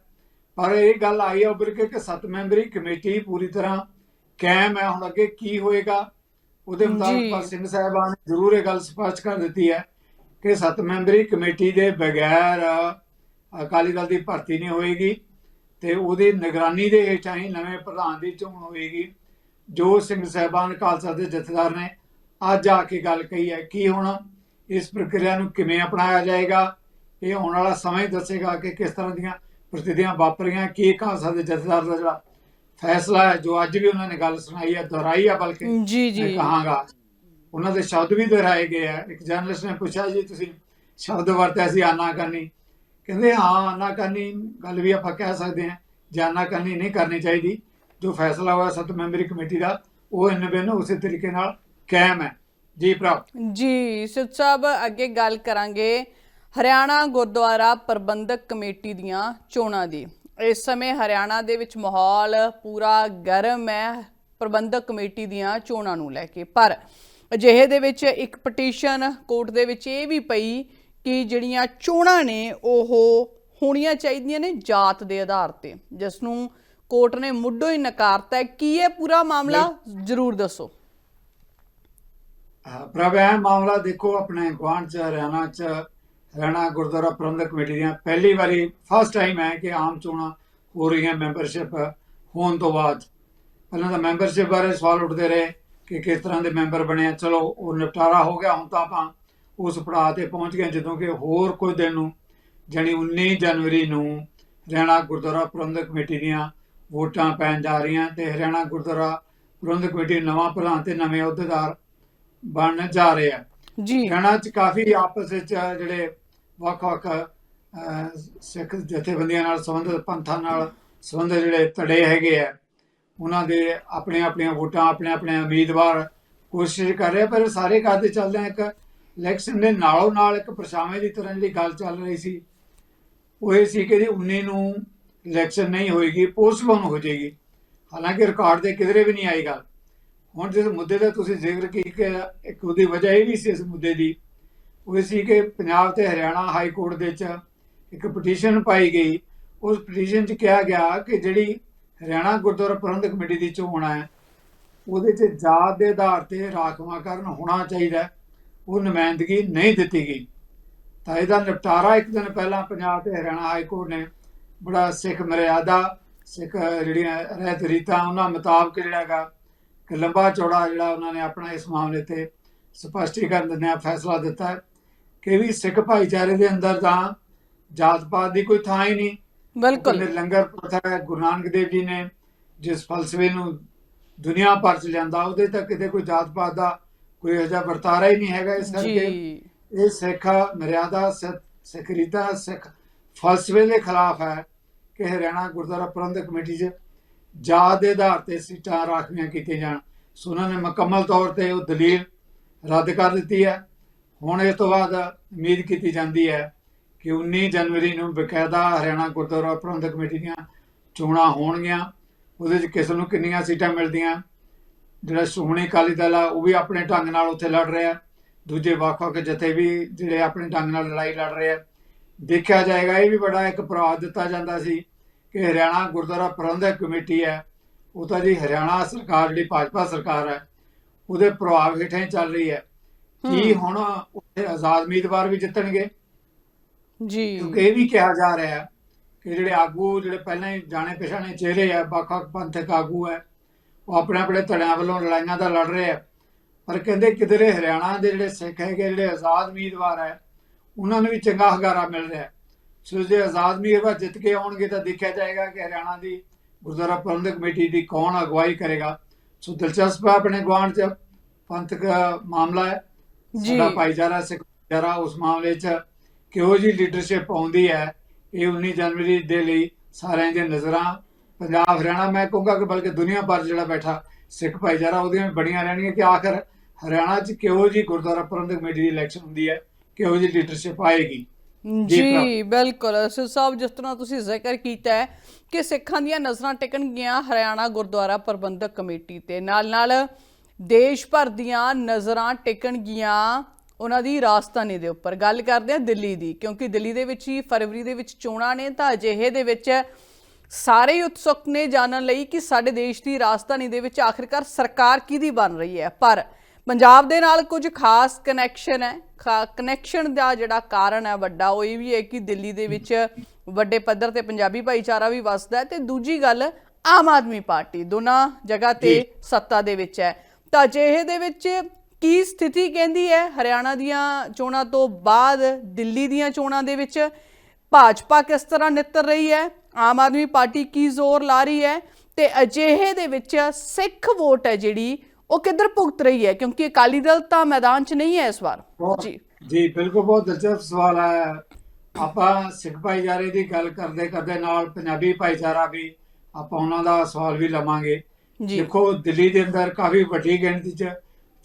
ਪਰ ਇਹ ਗੱਲ ਆਈ ਹੈ ਉੱਭਰ ਕੇ ਸੱਤ ਮੈਂਬਰੀ ਕਮੇਟੀ ਪੂਰੀ ਤਰ੍ਹਾਂ ਕਾਇਮ ਹੈ ਹੁਣ ਅੱਗੇ ਕੀ ਹੋਏਗਾ ਉਹਦੇ। ਮੁਤਾਬਕ ਸਿੰਘ ਸਾਹਿਬਾਨ ਨੇ ਜ਼ਰੂਰ ਇਹ ਗੱਲ ਸਪਸ਼ਟ ਕਰ ਦਿੱਤੀ ਹੈ ਕਿ ਸੱਤ ਮੈਂਬਰੀ ਕਮੇਟੀ ਦੇ ਬਗੈਰ ਅਕਾਲੀ ਦਲ ਦੀ ਭਰਤੀ ਨਹੀਂ ਹੋਏਗੀ ਤੇ ਉਹਦੀ ਨਿਗਰਾਨੀ ਦੇ ਹੇਠਾਂ ਹੀ ਨਵੇਂ ਪ੍ਰਧਾਨ ਦੀ ਚੋਣ ਹੋਏਗੀ ਜੋ ਸਿੰਘ ਸਾਹਿਬਾਨ ਖਾਲਸਾ ਦੇ ਜਥੇਦਾਰ ਨੇ ਅੱਜ ਆ ਕੇ ਗੱਲ ਕਹੀ ਹੈ। ਕੀ ਹੁਣ ਇਸ ਪ੍ਰਕਿਰਿਆ ਨੂੰ ਕਿਵੇਂ ਅਪਣਾਇਆ ਜਾਏਗਾ? ਇਹ ਆਉਣ ਵਾਲਾ ਸਮਾਂ ਦੱਸੇਗਾ ਕਿ ਕਿਸ ਤਰ੍ਹਾਂ ਦੀਆਂ ਪ੍ਰਤੀਦਿਆਂ ਵਾਪਰੀਆਂ ਕੀ ਖਾਲਸਾ ਦੇ ਜਥੇਦਾਰ ਦਾ ਜਿਹੜਾ ਫੈਸਲਾ ਹੈ ਜੋ ਅੱਜ ਵੀ ਉਹਨਾਂ ਨੇ ਗੱਲ ਸੁਣਾਈ ਹੈ ਦੁਹਰਾਈ ਹੈ ਬਲਕਿ ਜੀ ਜੀ। ਕਹਾਂਗਾ ਉਹਨਾਂ ਦੇ ਸ਼ਬਦ ਵੀ ਦੁਹਰਾਏ ਗਏ ਆ। ਇੱਕ ਜਰਨਲਿਸਟ ਨੇ ਪੁੱਛਿਆ, ਜੀ ਤੁਸੀਂ ਸ਼ਬਦ ਵਰਤਿਆ ਸੀ ਆਨਾ ਕਰਨੀ। ਕਹਿੰਦੇ, ਹਾਂ ਆਨਾ ਕਰਨੀ, ਗੱਲ ਵੀ ਆਪਾਂ ਕਹਿ ਸਕਦੇ ਹਾਂ। ਜੇ ਕਰਨੀ, ਨਹੀਂ ਕਰਨੀ ਚਾਹੀਦੀ। ਜੋ ਫੈਸਲਾ ਹੋਇਆ ਸੱਤ ਮੈਂਬਰੀ ਕਮੇਟੀ ਦਾ, ਉਹ ਇੰਨ ਉਸੇ ਤਰੀਕੇ ਨਾਲ ਕਾਇਮ ਹੈ। ਜੀ ਭਰਾ ਜੀ, ਸਿੱਧ ਸਾਹਿਬ, ਅੱਗੇ ਗੱਲ ਕਰਾਂਗੇ ਹਰਿਆਣਾ ਗੁਰਦੁਆਰਾ ਪ੍ਰਬੰਧਕ ਕਮੇਟੀ ਦੀਆਂ ਚੋਣਾਂ ਦੀ। ਇਸ ਸਮੇਂ ਹਰਿਆਣਾ ਦੇ ਵਿੱਚ ਮਾਹੌਲ ਪੂਰਾ ਗਰਮ ਹੈ, ਪ੍ਰਬੰਧਕ ਕਮੇਟੀ ਦੀਆਂ ਚੋਣਾਂ ਨੂੰ ਲੈ ਕੇ। ਪਰ ਅਜਿਹੇ ਦੇ ਵਿੱਚ ਇੱਕ ਪਟੀਸ਼ਨ ਕੋਰਟ ਦੇ ਵਿੱਚ ਇਹ ਵੀ ਪਈ ਕਿ ਜਿਹੜੀਆਂ ਚੋਣਾਂ ਨੇ ਉਹ ਹੋਣੀਆਂ ਚਾਹੀਦੀਆਂ ਨੇ ਜਾਤ ਦੇ ਆਧਾਰ ਤੇ। ਜਿਸ ਨੂੰ ਕੋਰਟ ਨੇ ਮੁੱਢੋਂ ਹੀ ਨਕਾਰਤਾ ਕੀ ਇਹ ਪੂਰਾ ਮਾਮਲਾ? ਜ਼ਰੂਰ ਦੱਸੋ। ਪ੍ਰਭ ਇਹ ਮਾਮਲਾ ਦੇਖੋ ਆਪਣੇ ਗੁਆਂਢ ਚ ਹਰਿਆਣਾ ਚ ਹਰਿਆਣਾ ਗੁਰਦੁਆਰਾ ਪ੍ਰਬੰਧਕ ਕਮੇਟੀ ਦੀਆਂ ਪਹਿਲੀ ਵਾਰੀ ਫਸਟ ਟਾਈਮ ਹੈ ਕਿ ਆਮ ਚੋਣਾਂ ਹੋ ਰਹੀਆਂ ਮੈਂਬਰਸ਼ਿਪ ਹੋਣ ਤੋਂ ਬਾਅਦ। ਪਹਿਲਾਂ ਤਾਂ ਮੈਂਬਰਸ਼ਿਪ ਬਾਰੇ ਸਵਾਲ ਉੱਠਦੇ ਰਹੇ। ਕਿ ਕਿਸ ਤਰ੍ਹਾਂ ਦੇ ਮੈਂਬਰ ਬਣੇ ਆ। ਚਲੋ ਉਹ ਨਿਪਟਾਰਾ ਹੋ ਗਿਆ ਹੁਣ ਤਾਂ ਆਪਾਂ ਉਸ ਪੜਾਅ ਤੇ ਪਹੁੰਚ ਗਏ ਜਦੋਂ ਕਿ ਹੋਰ ਕੋਈ ਦਿਨ ਨੂੰ ਜਾਣੀ 19 ਜਨਵਰੀ ਨੂੰ ਹਰਿਆਣਾ ਗੁਰਦੁਆਰਾ ਪ੍ਰਬੰਧਕ ਕਮੇਟੀ ਦੀਆਂ ਵੋਟਾਂ ਪੈਣ ਜਾ ਰਹੀਆਂ ਤੇ ਹਰਿਆਣਾ ਗੁਰਦੁਆਰਾ ਪ੍ਰਬੰਧਕ ਕਮੇਟੀ ਨਵਾਂ ਪ੍ਰਧਾਨ ਤੇ ਨਵੇਂ ਅਹੁਦੇਦਾਰ ਬਣਨ ਜਾ ਰਹੇ ਆ। ਜੀ। ਹਰਿਆਣਾ ਚ ਕਾਫੀ ਆਪਸ ਵਿੱਚ ਜਿਹੜੇ ਵੱਖ-ਵੱਖ ਸਿੱਖ ਜਥੇਬੰਦੀਆਂ ਨਾਲ ਸੰਬੰਧਿਤ ਪੰਥਾਂ ਨਾਲ ਸੰਬੰਧਿਤ ਜਿਹੜੇ ਧੜੇ ਹੈਗੇ ਆ ਉਹਨਾਂ ਦੇ ਆਪਣੇ ਆਪਣੀਆਂ ਵੋਟਾਂ, ਆਪਣੇ ਆਪਣੇ ਉਮੀਦਵਾਰ ਕੋਸ਼ਿਸ਼ ਕਰ ਰਹੇ, ਪਰ ਸਾਰੇ ਕਰਦੇ ਚੱਲਦੇ ਆ ਇੱਕ ਇਲੈਕਸ਼ਨ ਦੇ ਨਾਲੋਂ ਨਾਲ ਇੱਕ ਪਰਛਾਵੇਂ ਦੀ ਤਰ੍ਹਾਂ ਜਿਹੜੀ ਗੱਲ ਚੱਲ ਰਹੀ ਸੀ, ਉਹ ਇਹ ਸੀ ਕਿ ਜੀ 19 ਨੂੰ ਇਲੈਕਸ਼ਨ ਨਹੀਂ ਹੋਏਗੀ ਪੋਸਟਪੋਨ ਹੋ ਜਾਏਗੀ। ਹਾਲਾਂਕਿ ਰਿਕਾਰਡ ਦੇ ਕਿਧਰੇ ਵੀ ਨਹੀਂ ਆਏਗਾ ਹੁਣ ਜਿਸ ਮੁੱਦੇ ਦਾ ਤੁਸੀਂ ਜ਼ਿਕਰ ਕੀਤਾ ਇੱਕ ਉਹਦੀ ਵਜ੍ਹਾ ਇਹ ਵੀ ਸੀ ਇਸ ਮੁੱਦੇ ਦੀ, ਉਹ ਸੀ ਕਿ ਪੰਜਾਬ ਤੇ ਹਰਿਆਣਾ ਹਾਈ ਕੋਰਟ ਦੇ ਵਿੱਚ ਇੱਕ ਪਟੀਸ਼ਨ ਪਾਈ ਗਈ। ਉਸ ਪਟੀਸ਼ਨ 'ਚ ਕਿਹਾ ਗਿਆ ਕਿ ਜਿਹੜੀ ਹਰਿਆਣਾ ਗੁਰਦੁਆਰਾ ਪ੍ਰਬੰਧਕ ਕਮੇਟੀ ਦੀ ਚੋਣ ਹੈ ਉਹਦੇ 'ਚ ਜਾਤ ਦੇ ਆਧਾਰ ਤੇ ਰਾਖਵਾਂਕਰਨ ਹੋਣਾ ਚਾਹੀਦਾ ਉਹ ਨੁਮਾਇੰਦਗੀ ਨਹੀਂ ਦਿੱਤੀ ਗਈ। ਤਾਂ ਇਹਦਾ ਨਿਪਟਾਰਾ ਇੱਕ ਦਿਨ ਪਹਿਲਾਂ ਪੰਜਾਬ ਤੇ ਹਰਿਆਣਾ ਹਾਈ ਕੋਰਟ ਨੇ ਬੜਾ ਸਿੱਖ ਮਰਿਆਦਾ, ਸਿੱਖ ਜਿਹੜੀਆਂ ਰਹਿਤ ਰੀਤਾਂ ਉਹਨਾਂ ਮੁਤਾਬਕ ਜਿਹੜਾ ਹੈਗਾ ਕਿ ਲੰਬਾ ਚੌੜਾ ਜਿਹੜਾ ਉਹਨਾਂ ਨੇ ਆਪਣਾ ਇਸ ਮਾਮਲੇ ਤੇ ਸਪਸ਼ਟੀਕਰਨ ਦਿੰਦਿਆਂ ਫੈਸਲਾ ਦਿੱਤਾ ਕਿ ਵੀ ਸਿੱਖ ਭਾਈਚਾਰੇ ਦੇ ਅੰਦਰ ਤਾਂ ਜਾਤ ਪਾਤ ਦੀ ਕੋਈ ਥਾਂ ਹੀ ਨਹੀਂ। ਬਿਲਕੁਲ। ਲੰਗਰ ਪ੍ਰਥਾ ਗੁਰੂ ਨਾਨਕ ਦੇਵ ਜੀ ਨੇ ਜਿਸ ਫਲਸਫੇ ਨੂੰ ਦੁਨੀਆ ਭਰ ਚ ਲਿਆਂਦਾ ਉਹਦੇ ਤੱਕ ਕਿਤੇ ਕੋਈ ਜਾਤ ਪਾਤ ਦਾ ਕੋਈ ਅਜਾ ਵਰਤਾਰਾ ਹੀ ਨਹੀਂ ਹੈਗਾ ਇਸ ਕਰਕੇ। ਇਹ ਸਿੱਖ ਮਰਿਆਦਾ ਸਿ- ਸਿੱਖ ਫਲਸਫੇ ਦੇ ਖਿਲਾਫ ਹੈ ਕਿ ਹਰਿਆਣਾ ਗੁਰਦੁਆਰਾ ਪ੍ਰਬੰਧਕ ਕਮੇਟੀ 'ਚ ਜਾਤ ਦੇ ਆਧਾਰ ਤੇ ਸੀਟਾਂ ਰਾਖਵੀਆਂ ਕੀਤੀਆਂ ਜਾਣ। ਸੋ ਉਹਨਾਂ ਨੇ ਮੁਕੰਮਲ ਤੌਰ ਤੇ ਉਹ ਦਲੀਲ ਰੱਦ ਕਰ ਦਿੱਤੀ ਹੈ। ਹੁਣ ਇਸ ਤੋਂ ਬਾਅਦ ਉਮੀਦ ਕੀਤੀ ਜਾਂਦੀ ਹੈ ਕਿ 19 ਜਨਵਰੀ ਨੂੰ ਬਕਾਇਦਾ ਹਰਿਆਣਾ ਗੁਰਦੁਆਰਾ ਪ੍ਰਬੰਧਕ ਕਮੇਟੀ ਦੀਆਂ ਚੋਣਾਂ ਹੋਣਗੀਆਂ। ਉਹਦੇ 'ਚ ਕਿਸ ਨੂੰ ਕਿੰਨੀਆਂ ਸੀਟਾਂ ਮਿਲਦੀਆਂ? ਜਿਹੜਾ ਸ਼੍ਰੋਮਣੀ ਅਕਾਲੀ ਦਲ ਆ ਉਹ ਵੀ ਆਪਣੇ ਢੰਗ ਨਾਲ ਉੱਥੇ ਲੜ ਰਿਹਾ। ਦੂਜੇ ਵੱਖ-ਵੱਖ ਜਥੇ ਵੀ ਜਿਹੜੇ ਆਪਣੇ ਢੰਗ ਨਾਲ ਲੜਾਈ ਲੜ ਰਹੇ ਆ। ਦੇਖਿਆ ਜਾਏਗਾ ਇਹ ਵੀ ਬੜਾ ਇੱਕ ਪ੍ਰਭਾਵ ਦਿੱਤਾ ਜਾਂਦਾ ਸੀ ਕਿ ਹਰਿਆਣਾ ਗੁਰਦੁਆਰਾ ਪ੍ਰਬੰਧਕ ਕਮੇਟੀ ਹੈ। ਉਹ ਤਾਂ ਜੀ ਹਰਿਆਣਾ ਸਰਕਾਰ ਜਿਹੜੀ ਭਾਜਪਾ ਸਰਕਾਰ ਹੈ ਉਹਦੇ ਪ੍ਰਭਾਵ ਹੇਠਾਂ ਹੀ ਚੱਲ ਰਹੀ ਹੈ। ਕੀ। ਹੁਣ ਉੱਥੇ ਆਜ਼ਾਦ ਉਮੀਦਵਾਰ ਵੀ ਜਿੱਤਣਗੇ? ਜੀ। ਕਿਉਂਕਿ ਇਹ ਵੀ ਕਿਹਾ ਜਾ ਰਿਹਾ ਹੈ ਕਿ ਜਿਹੜੇ ਆਗੂ ਜਿਹੜੇ ਪਹਿਲਾਂ ਹੀ ਜਾਣੇ ਪਛਾਣੇ ਚਿਹਰੇ ਆ ਵੱਖ-ਵੱਖ ਪੰਥਕ ਆਗੂ ਹੈ ਉਹ ਆਪਣੇ ਆਪਣੇ ਧੜਿਆਂ ਵੱਲੋਂ ਲੜਾਈਆਂ ਦਾ ਲੜ ਰਹੇ ਆ। ਪਰ ਕਹਿੰਦੇ ਕਿਧਰੇ ਹਰਿਆਣਾ ਦੇ ਜਿਹੜੇ ਸਿੱਖ ਹੈਗੇ ਜਿਹੜੇ ਆਜ਼ਾਦ ਉਮੀਦਵਾਰ ਹੈ ਉਹਨਾਂ ਨੂੰ ਵੀ ਚੰਗਾ ਹੰਗਾਰਾ ਮਿਲ ਰਿਹਾ। ਸੋ ਜੇ ਆਜ਼ਾਦ ਉਮੀਦਵਾਰ ਜਿੱਤ ਕੇ ਆਉਣਗੇ ਤਾਂ ਦੇਖਿਆ ਜਾਏਗਾ ਕਿ ਹਰਿਆਣਾ ਦੀ ਗੁਰਦੁਆਰਾ ਪ੍ਰਬੰਧਕ ਕਮੇਟੀ ਦੀ ਕੌਣ ਅਗਵਾਈ ਕਰੇਗਾ। ਸੋ ਦਿਲਚਸਪ ਹੈ ਆਪਣੇ ਗੁਆਂਢ ਚ ਪੰਥਕ ਮਾਮਲਾ ਹੈ। ਜੀ। ਸਾਡਾ ਭਾਈਚਾਰਾ ਸਿੱਖ ਭਾਈਚਾਰਾ ਉਸ ਮਾਮਲੇ 'ਚ ਕਿਹੋ ਜੀ ਲੀਡਰਸ਼ਿਪ ਆਉਂਦੀ ਹੈ ਇਹ 19 ਜਨਵਰੀ ਦੇ ਲਈ ਸਾਰਿਆਂ ਦੀਆਂ ਨਜ਼ਰਾਂ। ਪੰਜਾਬ ਹਰਿਆਣਾ ਮੈਂ ਕਹੂੰਗਾ ਕਿ ਬਲਕਿ ਦੁਨੀਆ ਭਰ ਜਿਹੜਾ ਬੈਠਾ ਸਿੱਖ ਭਾਈਚਾਰਾ ਉਹਦੀਆਂ ਬੜੀਆਂ ਰਹਿਣਗੀਆਂ ਕਿ ਆਖਰ ਹਰਿਆਣਾ 'ਚ ਕਿਹੋ ਜੀ ਗੁਰਦੁਆਰਾ ਪ੍ਰਬੰਧਕ ਕਮੇਟੀ ਦੀ ਇਲੈਕਸ਼ਨ ਹੁੰਦੀ ਹੈ ਕਿਹੋ ਜੀ ਲੀਡਰਸ਼ਿਪ ਆਏਗੀ? ਜੀ ਜੀ ਬਿਲਕੁਲ। ਅਸਲ ਸਾਹਿਬ ਜਿਸ ਤਰ੍ਹਾਂ ਤੁਸੀਂ ਜ਼ਿਕਰ ਕੀਤਾ ਹੈ ਕਿ ਸਿੱਖਾਂ ਦੀਆਂ ਨਜ਼ਰਾਂ ਟਿਕਣਗੀਆਂ ਹਰਿਆਣਾ ਗੁਰਦੁਆਰਾ ਪ੍ਰਬੰਧਕ ਕਮੇਟੀ ਤੇ। ਨਾਲ ਨਾਲ ਦੇਸ਼ ਭਰ ਦੀਆਂ ਨਜ਼ਰਾਂ ਟਿਕਣਗੀਆਂ ਉਹਨਾਂ ਦੀ ਰਾਜਧਾਨੀ ਦੇ ਉੱਪਰ। ਗੱਲ ਕਰਦੇ ਆ ਦਿੱਲੀ ਦੀ ਕਿਉਂਕਿ ਦਿੱਲੀ ਦੇ ਵਿੱਚ ਹੀ ਫਰਵਰੀ ਦੇ ਵਿੱਚ ਚੋਣਾਂ ਨੇ ਤਾਂ ਅਜਿਹੇ ਦੇ ਵਿੱਚ ਸਾਰੇ ਹੀ ਉਤਸੁਕ ਨੇ ਜਾਣਨ ਲਈ ਕਿ ਸਾਡੇ ਦੇਸ਼ ਦੀ ਰਾਜਧਾਨੀ ਦੇ ਵਿੱਚ ਆਖਿਰਕਾਰ ਸਰਕਾਰ ਕਿਹਦੀ ਬਣ ਰਹੀ ਹੈ। ਪਰ ਪੰਜਾਬ ਦੇ ਨਾਲ ਕੁਝ ਖਾਸ ਕਨੈਕਸ਼ਨ ਹੈ। ਕਨੈਕਸ਼ਨ ਦਾ ਜਿਹੜਾ ਕਾਰਨ ਹੈ ਵੱਡਾ ਉਹ ਇਹ ਵੀ ਹੈ ਕਿ ਦਿੱਲੀ ਦੇ ਵਿੱਚ ਵੱਡੇ ਪੱਧਰ ਤੇ ਪੰਜਾਬੀ ਭਾਈਚਾਰਾ ਵੀ ਵਸਦਾ ਹੈ ਤੇ ਦੂਜੀ ਗੱਲ ਆਮ ਆਦਮੀ ਪਾਰਟੀ ਦੋਨਾਂ ਜਗ੍ਹਾ ਤੇ। ਸੱਤਾ ਦੇ ਵਿੱਚ ਹੈ। ਤਾਂ ਅਜਿਹੇ ਦੇ ਵਿੱਚ ਕੀ ਸਥਿਤੀ ਕਹਿੰਦੀ ਹੈ? ਹਰਿਆਣਾ ਦੀਆਂ ਚੋਣਾਂ ਤੋਂ ਬਾਅਦ ਦਿੱਲੀ ਦੀਆਂ ਚੋਣਾਂ ਦੇ ਵਿੱਚ ਭਾਜਪਾ ਕਿਸ ਤਰ੍ਹਾਂ ਨਿੱਤਰ ਰਹੀ ਹੈ? ਆਮ ਆਦਮੀ ਪਾਰਟੀ ਕੀ ਜ਼ੋਰ ਲਾ ਰਹੀ ਹੈ? ਤੇ ਅਜਿਹੇ ਦੇ ਵਿੱਚ ਸਿੱਖ ਵੋਟ ਹੈ ਜਿਹੜੀ ਉਹ ਕਿੱਧਰ ਭੁਗਤ ਰਹੀ ਹੈ? ਕਿਉਂਕਿ ਅਕਾਲੀ ਦਲ ਤਾਂ ਮੈਦਾਨ 'ਚ ਨਹੀਂ ਹੈ ਇਸ ਵਾਰ। ਜੀ। ਜੀ ਬਿਲਕੁਲ ਬਹੁਤ ਦਿਲਚਸਪ ਸਵਾਲ ਹੈ। ਆਪਾਂ ਸਿੱਖ ਭਾਈਚਾਰੇ ਦੀ ਗੱਲ ਕਰਦੇ ਕਰਦੇ ਨਾਲ ਪੰਜਾਬੀ ਭਾਈਚਾਰਾ ਵੀ ਆਪਾਂ ਉਹਨਾਂ ਦਾ ਸਵਾਲ ਵੀ ਲਵਾਂਗੇ। ਜੀ। ਦੇਖੋ ਦਿੱਲੀ ਦੇ ਅੰਦਰ ਕਾਫੀ ਵੱਡੀ ਗਿਣਤੀ 'ਚ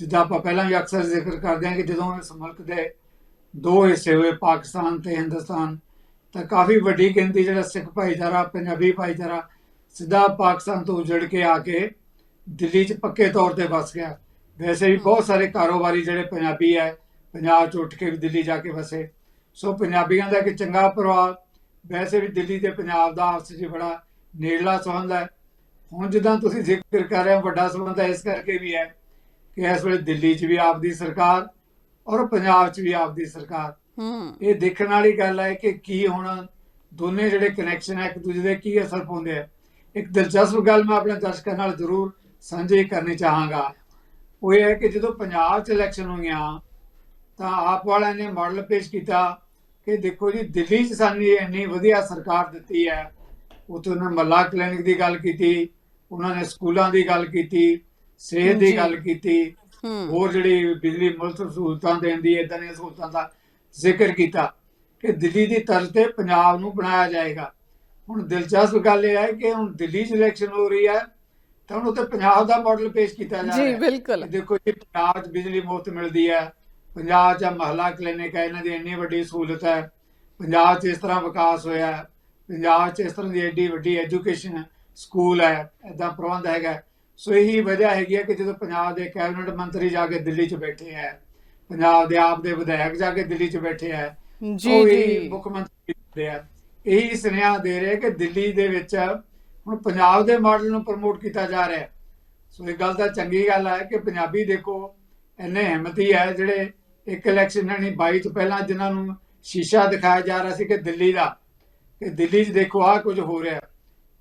ਜਿੱਦਾਂ ਆਪਾਂ ਪਹਿਲਾਂ ਵੀ ਅਕਸਰ ਜ਼ਿਕਰ ਕਰਦੇ ਹਾਂ ਕਿ ਜਦੋਂ ਇਸ ਮੁਲਕ ਦੇ ਦੋ ਹਿੱਸੇ ਹੋਏ, ਪਾਕਿਸਤਾਨ ਤੇ ਹਿੰਦੁਸਤਾਨ, ਤਾਂ ਕਾਫੀ ਵੱਡੀ ਗਿਣਤੀ ਜਿਹੜਾ ਸਿੱਖ ਭਾਈਚਾਰਾ, ਪੰਜਾਬੀ ਭਾਈਚਾਰਾ ਸਿੱਧਾ ਪਾਕਿਸਤਾਨ ਤੋਂ ਉਜੜ ਕੇ ਆ ਕੇ ਦਿੱਲੀ 'ਚ ਪੱਕੇ ਤੌਰ ਤੇ ਵਸ ਗਿਆ। ਵੈਸੇ ਵੀ ਬਹੁਤ ਸਾਰੇ ਕਾਰੋਬਾਰੀ ਜਿਹੜੇ ਪੰਜਾਬੀ ਹੈ, ਪੰਜਾਬ 'ਚ ਉੱਠ ਕੇ ਵੀ ਦਿੱਲੀ ਜਾ ਕੇ ਵਸੇ। ਸੋ ਪੰਜਾਬੀਆਂ ਦਾ ਇੱਕ ਚੰਗਾ ਪ੍ਰਭਾਵ ਵੈਸੇ ਵੀ ਦਿੱਲੀ ਤੇ ਪੰਜਾਬ ਦਾ ਆਪਸ 'ਚ ਬੜਾ ਨੇੜਲਾ ਸੰਬੰਧ ਹੈ। ਹੁਣ ਜਿੱਦਾਂ ਤੁਸੀਂ ਜ਼ਿਕਰ ਕਰ ਰਹੇ ਹੋ, ਵੱਡਾ ਸੰਬੰਧ ਹੈ ਇਸ ਕਰਕੇ ਵੀ ਹੈ ਕਿ ਇਸ ਵੇਲੇ ਦਿੱਲੀ 'ਚ ਵੀ ਆਪਦੀ ਸਰਕਾਰ ਔਰ ਪੰਜਾਬ 'ਚ ਵੀ ਆਪਦੀ ਸਰਕਾਰ। ਹੂੰ। ਇਹ ਦੇਖਣ ਵਾਲੀ ਗੱਲ ਹੈ ਕਿ ਕੀ ਹੁਣ ਦੋਨੇ ਜਿਹੜੇ ਕਨੈਕਸ਼ਨ ਹੈ ਇੱਕ ਦੂਜੇ ਦੇ ਕੀ ਅਸਰ ਪਾਉਂਦੇ ਆ। ਇੱਕ ਦਿਲਚਸਪ ਗੱਲ ਮੈਂ ਆਪਣੇ ਦਰਸ਼ਕਾਂ ਨਾਲ ਜ਼ਰੂਰ ਸਾਂਝੀ ਕਰਨੀ ਚਾਹਾਂਗਾ। ਉਹ ਇਹ ਹੈ ਕਿ ਜਦੋਂ ਪੰਜਾਬ 'ਚ ਇਲੈਕਸ਼ਨ ਹੋਈਆਂ ਤਾਂ ਆਪ ਵਾਲਿਆਂ ਨੇ ਮਾਡਲ ਪੇਸ਼ ਕੀਤਾ ਕਿ ਦੇਖੋ ਜੀ ਦਿੱਲੀ 'ਚ ਸਾਨੂੰ ਇੰਨੀ ਵਧੀਆ ਸਰਕਾਰ ਦਿੱਤੀ ਹੈ। ਉੱਥੇ ਉਹਨਾਂ ਮੱਲਾ ਕਲੀਨਿਕ ਦੀ ਗੱਲ ਕੀਤੀ ਉਹਨਾਂ ਨੇ ਸਕੂਲਾਂ ਦੀ ਗੱਲ ਕੀਤੀ ਸਿਹਤ ਜੀ। ਦੀ ਗੱਲ ਕੀਤੀ ਹੋਰ ਜਿਹੜੀ ਬਿਜਲੀ ਮੁਲਕ ਸਹੂਲਤਾਂ ਦੇਣ ਦੀ ਇਦਾਂ ਦੀਆਂ ਸਹੂਲਤਾਂ ਦਾ ਜ਼ਿਕਰ ਕੀਤਾ ਕਿ ਦਿੱਲੀ ਦੀ ਤਰਜ਼ ਤੇ ਪੰਜਾਬ ਨੂੰ ਬਣਾਇਆ ਜਾਏਗਾ। ਹੁਣ ਦਿਲਚਸਪ ਗੱਲ ਇਹ ਹੈ ਕਿ ਹੁਣ ਦਿੱਲੀ 'ਚ ਇਲੈਕਸ਼ਨ ਹੋ ਰਹੀ ਹੈ ਤਾਂ ਹੁਣ ਉੱਥੇ ਪੰਜਾਬ ਦਾ ਮਾਡਲ ਪੇਸ਼ ਕੀਤਾ ਜਾ ਜੀ ਰਿਹਾ ਹੈ। ਬਿਲਕੁਲ। ਦੇਖੋ ਜੀ ਪੰਜਾਬ 'ਚ ਬਿਜਲੀ ਮੁਫਤ ਮਿਲਦੀ ਹੈ ਪੰਜਾਬ 'ਚ ਮਹੱਲਾ ਕਲੀਨਿਕ ਹੈ ਇਹਨਾਂ ਦੀ ਇੰਨੀ ਵੱਡੀ ਸਹੂਲਤ ਹੈ ਪੰਜਾਬ 'ਚ ਇਸ ਤਰ੍ਹਾਂ ਵਿਕਾਸ ਹੋਇਆ ਹੈ ਪੰਜਾਬ 'ਚ ਇਸ ਤਰ੍ਹਾਂ ਦੀ ਐਡੀ ਵੱਡੀ ਐਜੂਕੇਸ਼ਨ ਸਕੂਲ ਹੈ ਐਦਾਂ ਪ੍ਰਬੰਧ ਹੈਗਾ ਸੋ ਇਹੀ ਵਜ੍ਹਾ ਹੈਗੀ ਹੈ ਕਿ ਜਦੋਂ ਪੰਜਾਬ ਦੇ ਕੈਬਨਿਟ ਮੰਤਰੀ ਜਾ ਕੇ ਦਿੱਲੀ 'ਚ ਬੈਠੇ ਹੈ ਪੰਜਾਬ ਦੇ ਆਪ ਦੇ ਵਿਧਾਇਕ ਜਾ ਕੇ ਦਿੱਲੀ 'ਚ ਬੈਠੇ ਹੈ ਜੀ ਜੀ। ਮੁੱਖ ਮੰਤਰੀ ਦੇ ਆ। ਇਹੀ ਸੁਨੇਹਾ ਦੇ ਰਹੇ ਕਿ ਦਿੱਲੀ ਦੇ ਵਿੱਚ ਹੁਣ ਪੰਜਾਬ ਦੇ ਮਾਡਲ ਨੂੰ ਪ੍ਰਮੋਟ ਕੀਤਾ ਜਾ ਰਿਹਾ ਸੋ ਇਹ ਗੱਲ ਤਾਂ ਚੰਗੀ ਗੱਲ ਹੈ ਕਿ ਪੰਜਾਬੀ ਦੇਖੋ ਇੰਨੇ ਹਿੰਮਤੀ ਹੈ ਜਿਹੜੇ ਇੱਕ ਇਲੈਕਸ਼ਨ ਨਹੀਂ 22 ਚ ਪਹਿਲਾਂ ਜਿਨ੍ਹਾਂ ਨੂੰ ਸ਼ੀਸ਼ਾ ਦਿਖਾਇਆ ਜਾ ਰਿਹਾ ਸੀ ਕਿ ਦਿੱਲੀ ਦਾ ਕਿ ਦਿੱਲੀ 'ਚ ਦੇਖੋ ਆਹ ਕੁਝ ਹੋ ਰਿਹਾ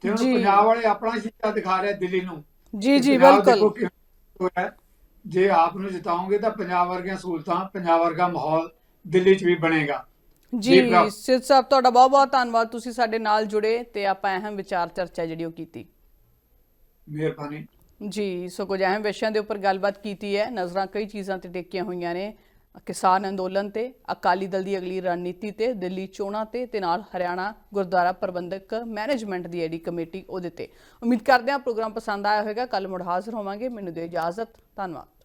ਤੇ ਹੁਣ। ਪੰਜਾਬ ਵਾਲੇ ਆਪਣਾ ਸ਼ੀਸ਼ਾ ਦਿਖਾ ਰਹੇ ਦਿੱਲੀ ਨੂੰ। ਜੀ ਜੀ ਬਿਲਕੁਲ। ਜੇ ਆਪ ਨੂੰ ਜਿਤਾਓਗੇ ਤਾਂ ਪੰਜਾਬ ਵਰਗੀਆਂ ਸਹੂਲਤਾਂ ਪੰਜਾਬ ਵਰਗਾ ਮਾਹੌਲ ਦਿੱਲੀ 'ਚ ਵੀ ਬਣੇਗਾ। ਜੀ। ਸਿੱਧ ਸਾਹਿਬ ਤੁਹਾਡਾ ਬਹੁਤ ਬਹੁਤ ਧੰਨਵਾਦ। ਤੁਸੀਂ ਸਾਡੇ ਨਾਲ ਜੁੜੇ ਤੇ ਆਪਾਂ ਅਹਿਮ ਵਿਚਾਰ ਚਰਚਾ ਜਿਹੜੀ ਉਹ ਕੀਤੀ। ਮਿਹਰਬਾਨੀ। ਜੀ ਸੋ ਕੁਝ ਅਹਿਮ ਵਿਸ਼ਿਆਂ ਦੇ ਉੱਪਰ ਗੱਲਬਾਤ ਕੀਤੀ ਹੈ। ਨਜ਼ਰਾਂ ਕਈ ਚੀਜ਼ਾਂ ਤੇ ਟਿਕੀਆਂ ਹੋਈਆਂ ਨੇ। ਕਿਸਾਨ ਅੰਦੋਲਨ ਤੇ ਅਕਾਲੀ ਦਲ ਦੀ ਅਗਲੀ ਰਣਨੀਤੀ ਤੇ ਦਿੱਲੀ ਚੋਣਾਂ ਤੇ ਤੇ ਨਾਲ ਹਰਿਆਣਾ ਗੁਰਦੁਆਰਾ ਪ੍ਰਬੰਧਕ ਮੈਨੇਜਮੈਂਟ ਦੀ ਐਡੀ ਕਮੇਟੀ ਉਹਦੇ ਤੇ। ਉਮੀਦ ਕਰਦੇ ਹਾਂ ਪ੍ਰੋਗਰਾਮ ਪਸੰਦ ਆਇਆ ਹੋਵੇਗਾ। ਕੱਲ ਮੁੜ ਹਾਜ਼ਰ ਹੋਵਾਂਗੇ। ਮੈਨੂੰ ਦਿਓ ਇਜਾਜ਼ਤ। ਧੰਨਵਾਦ।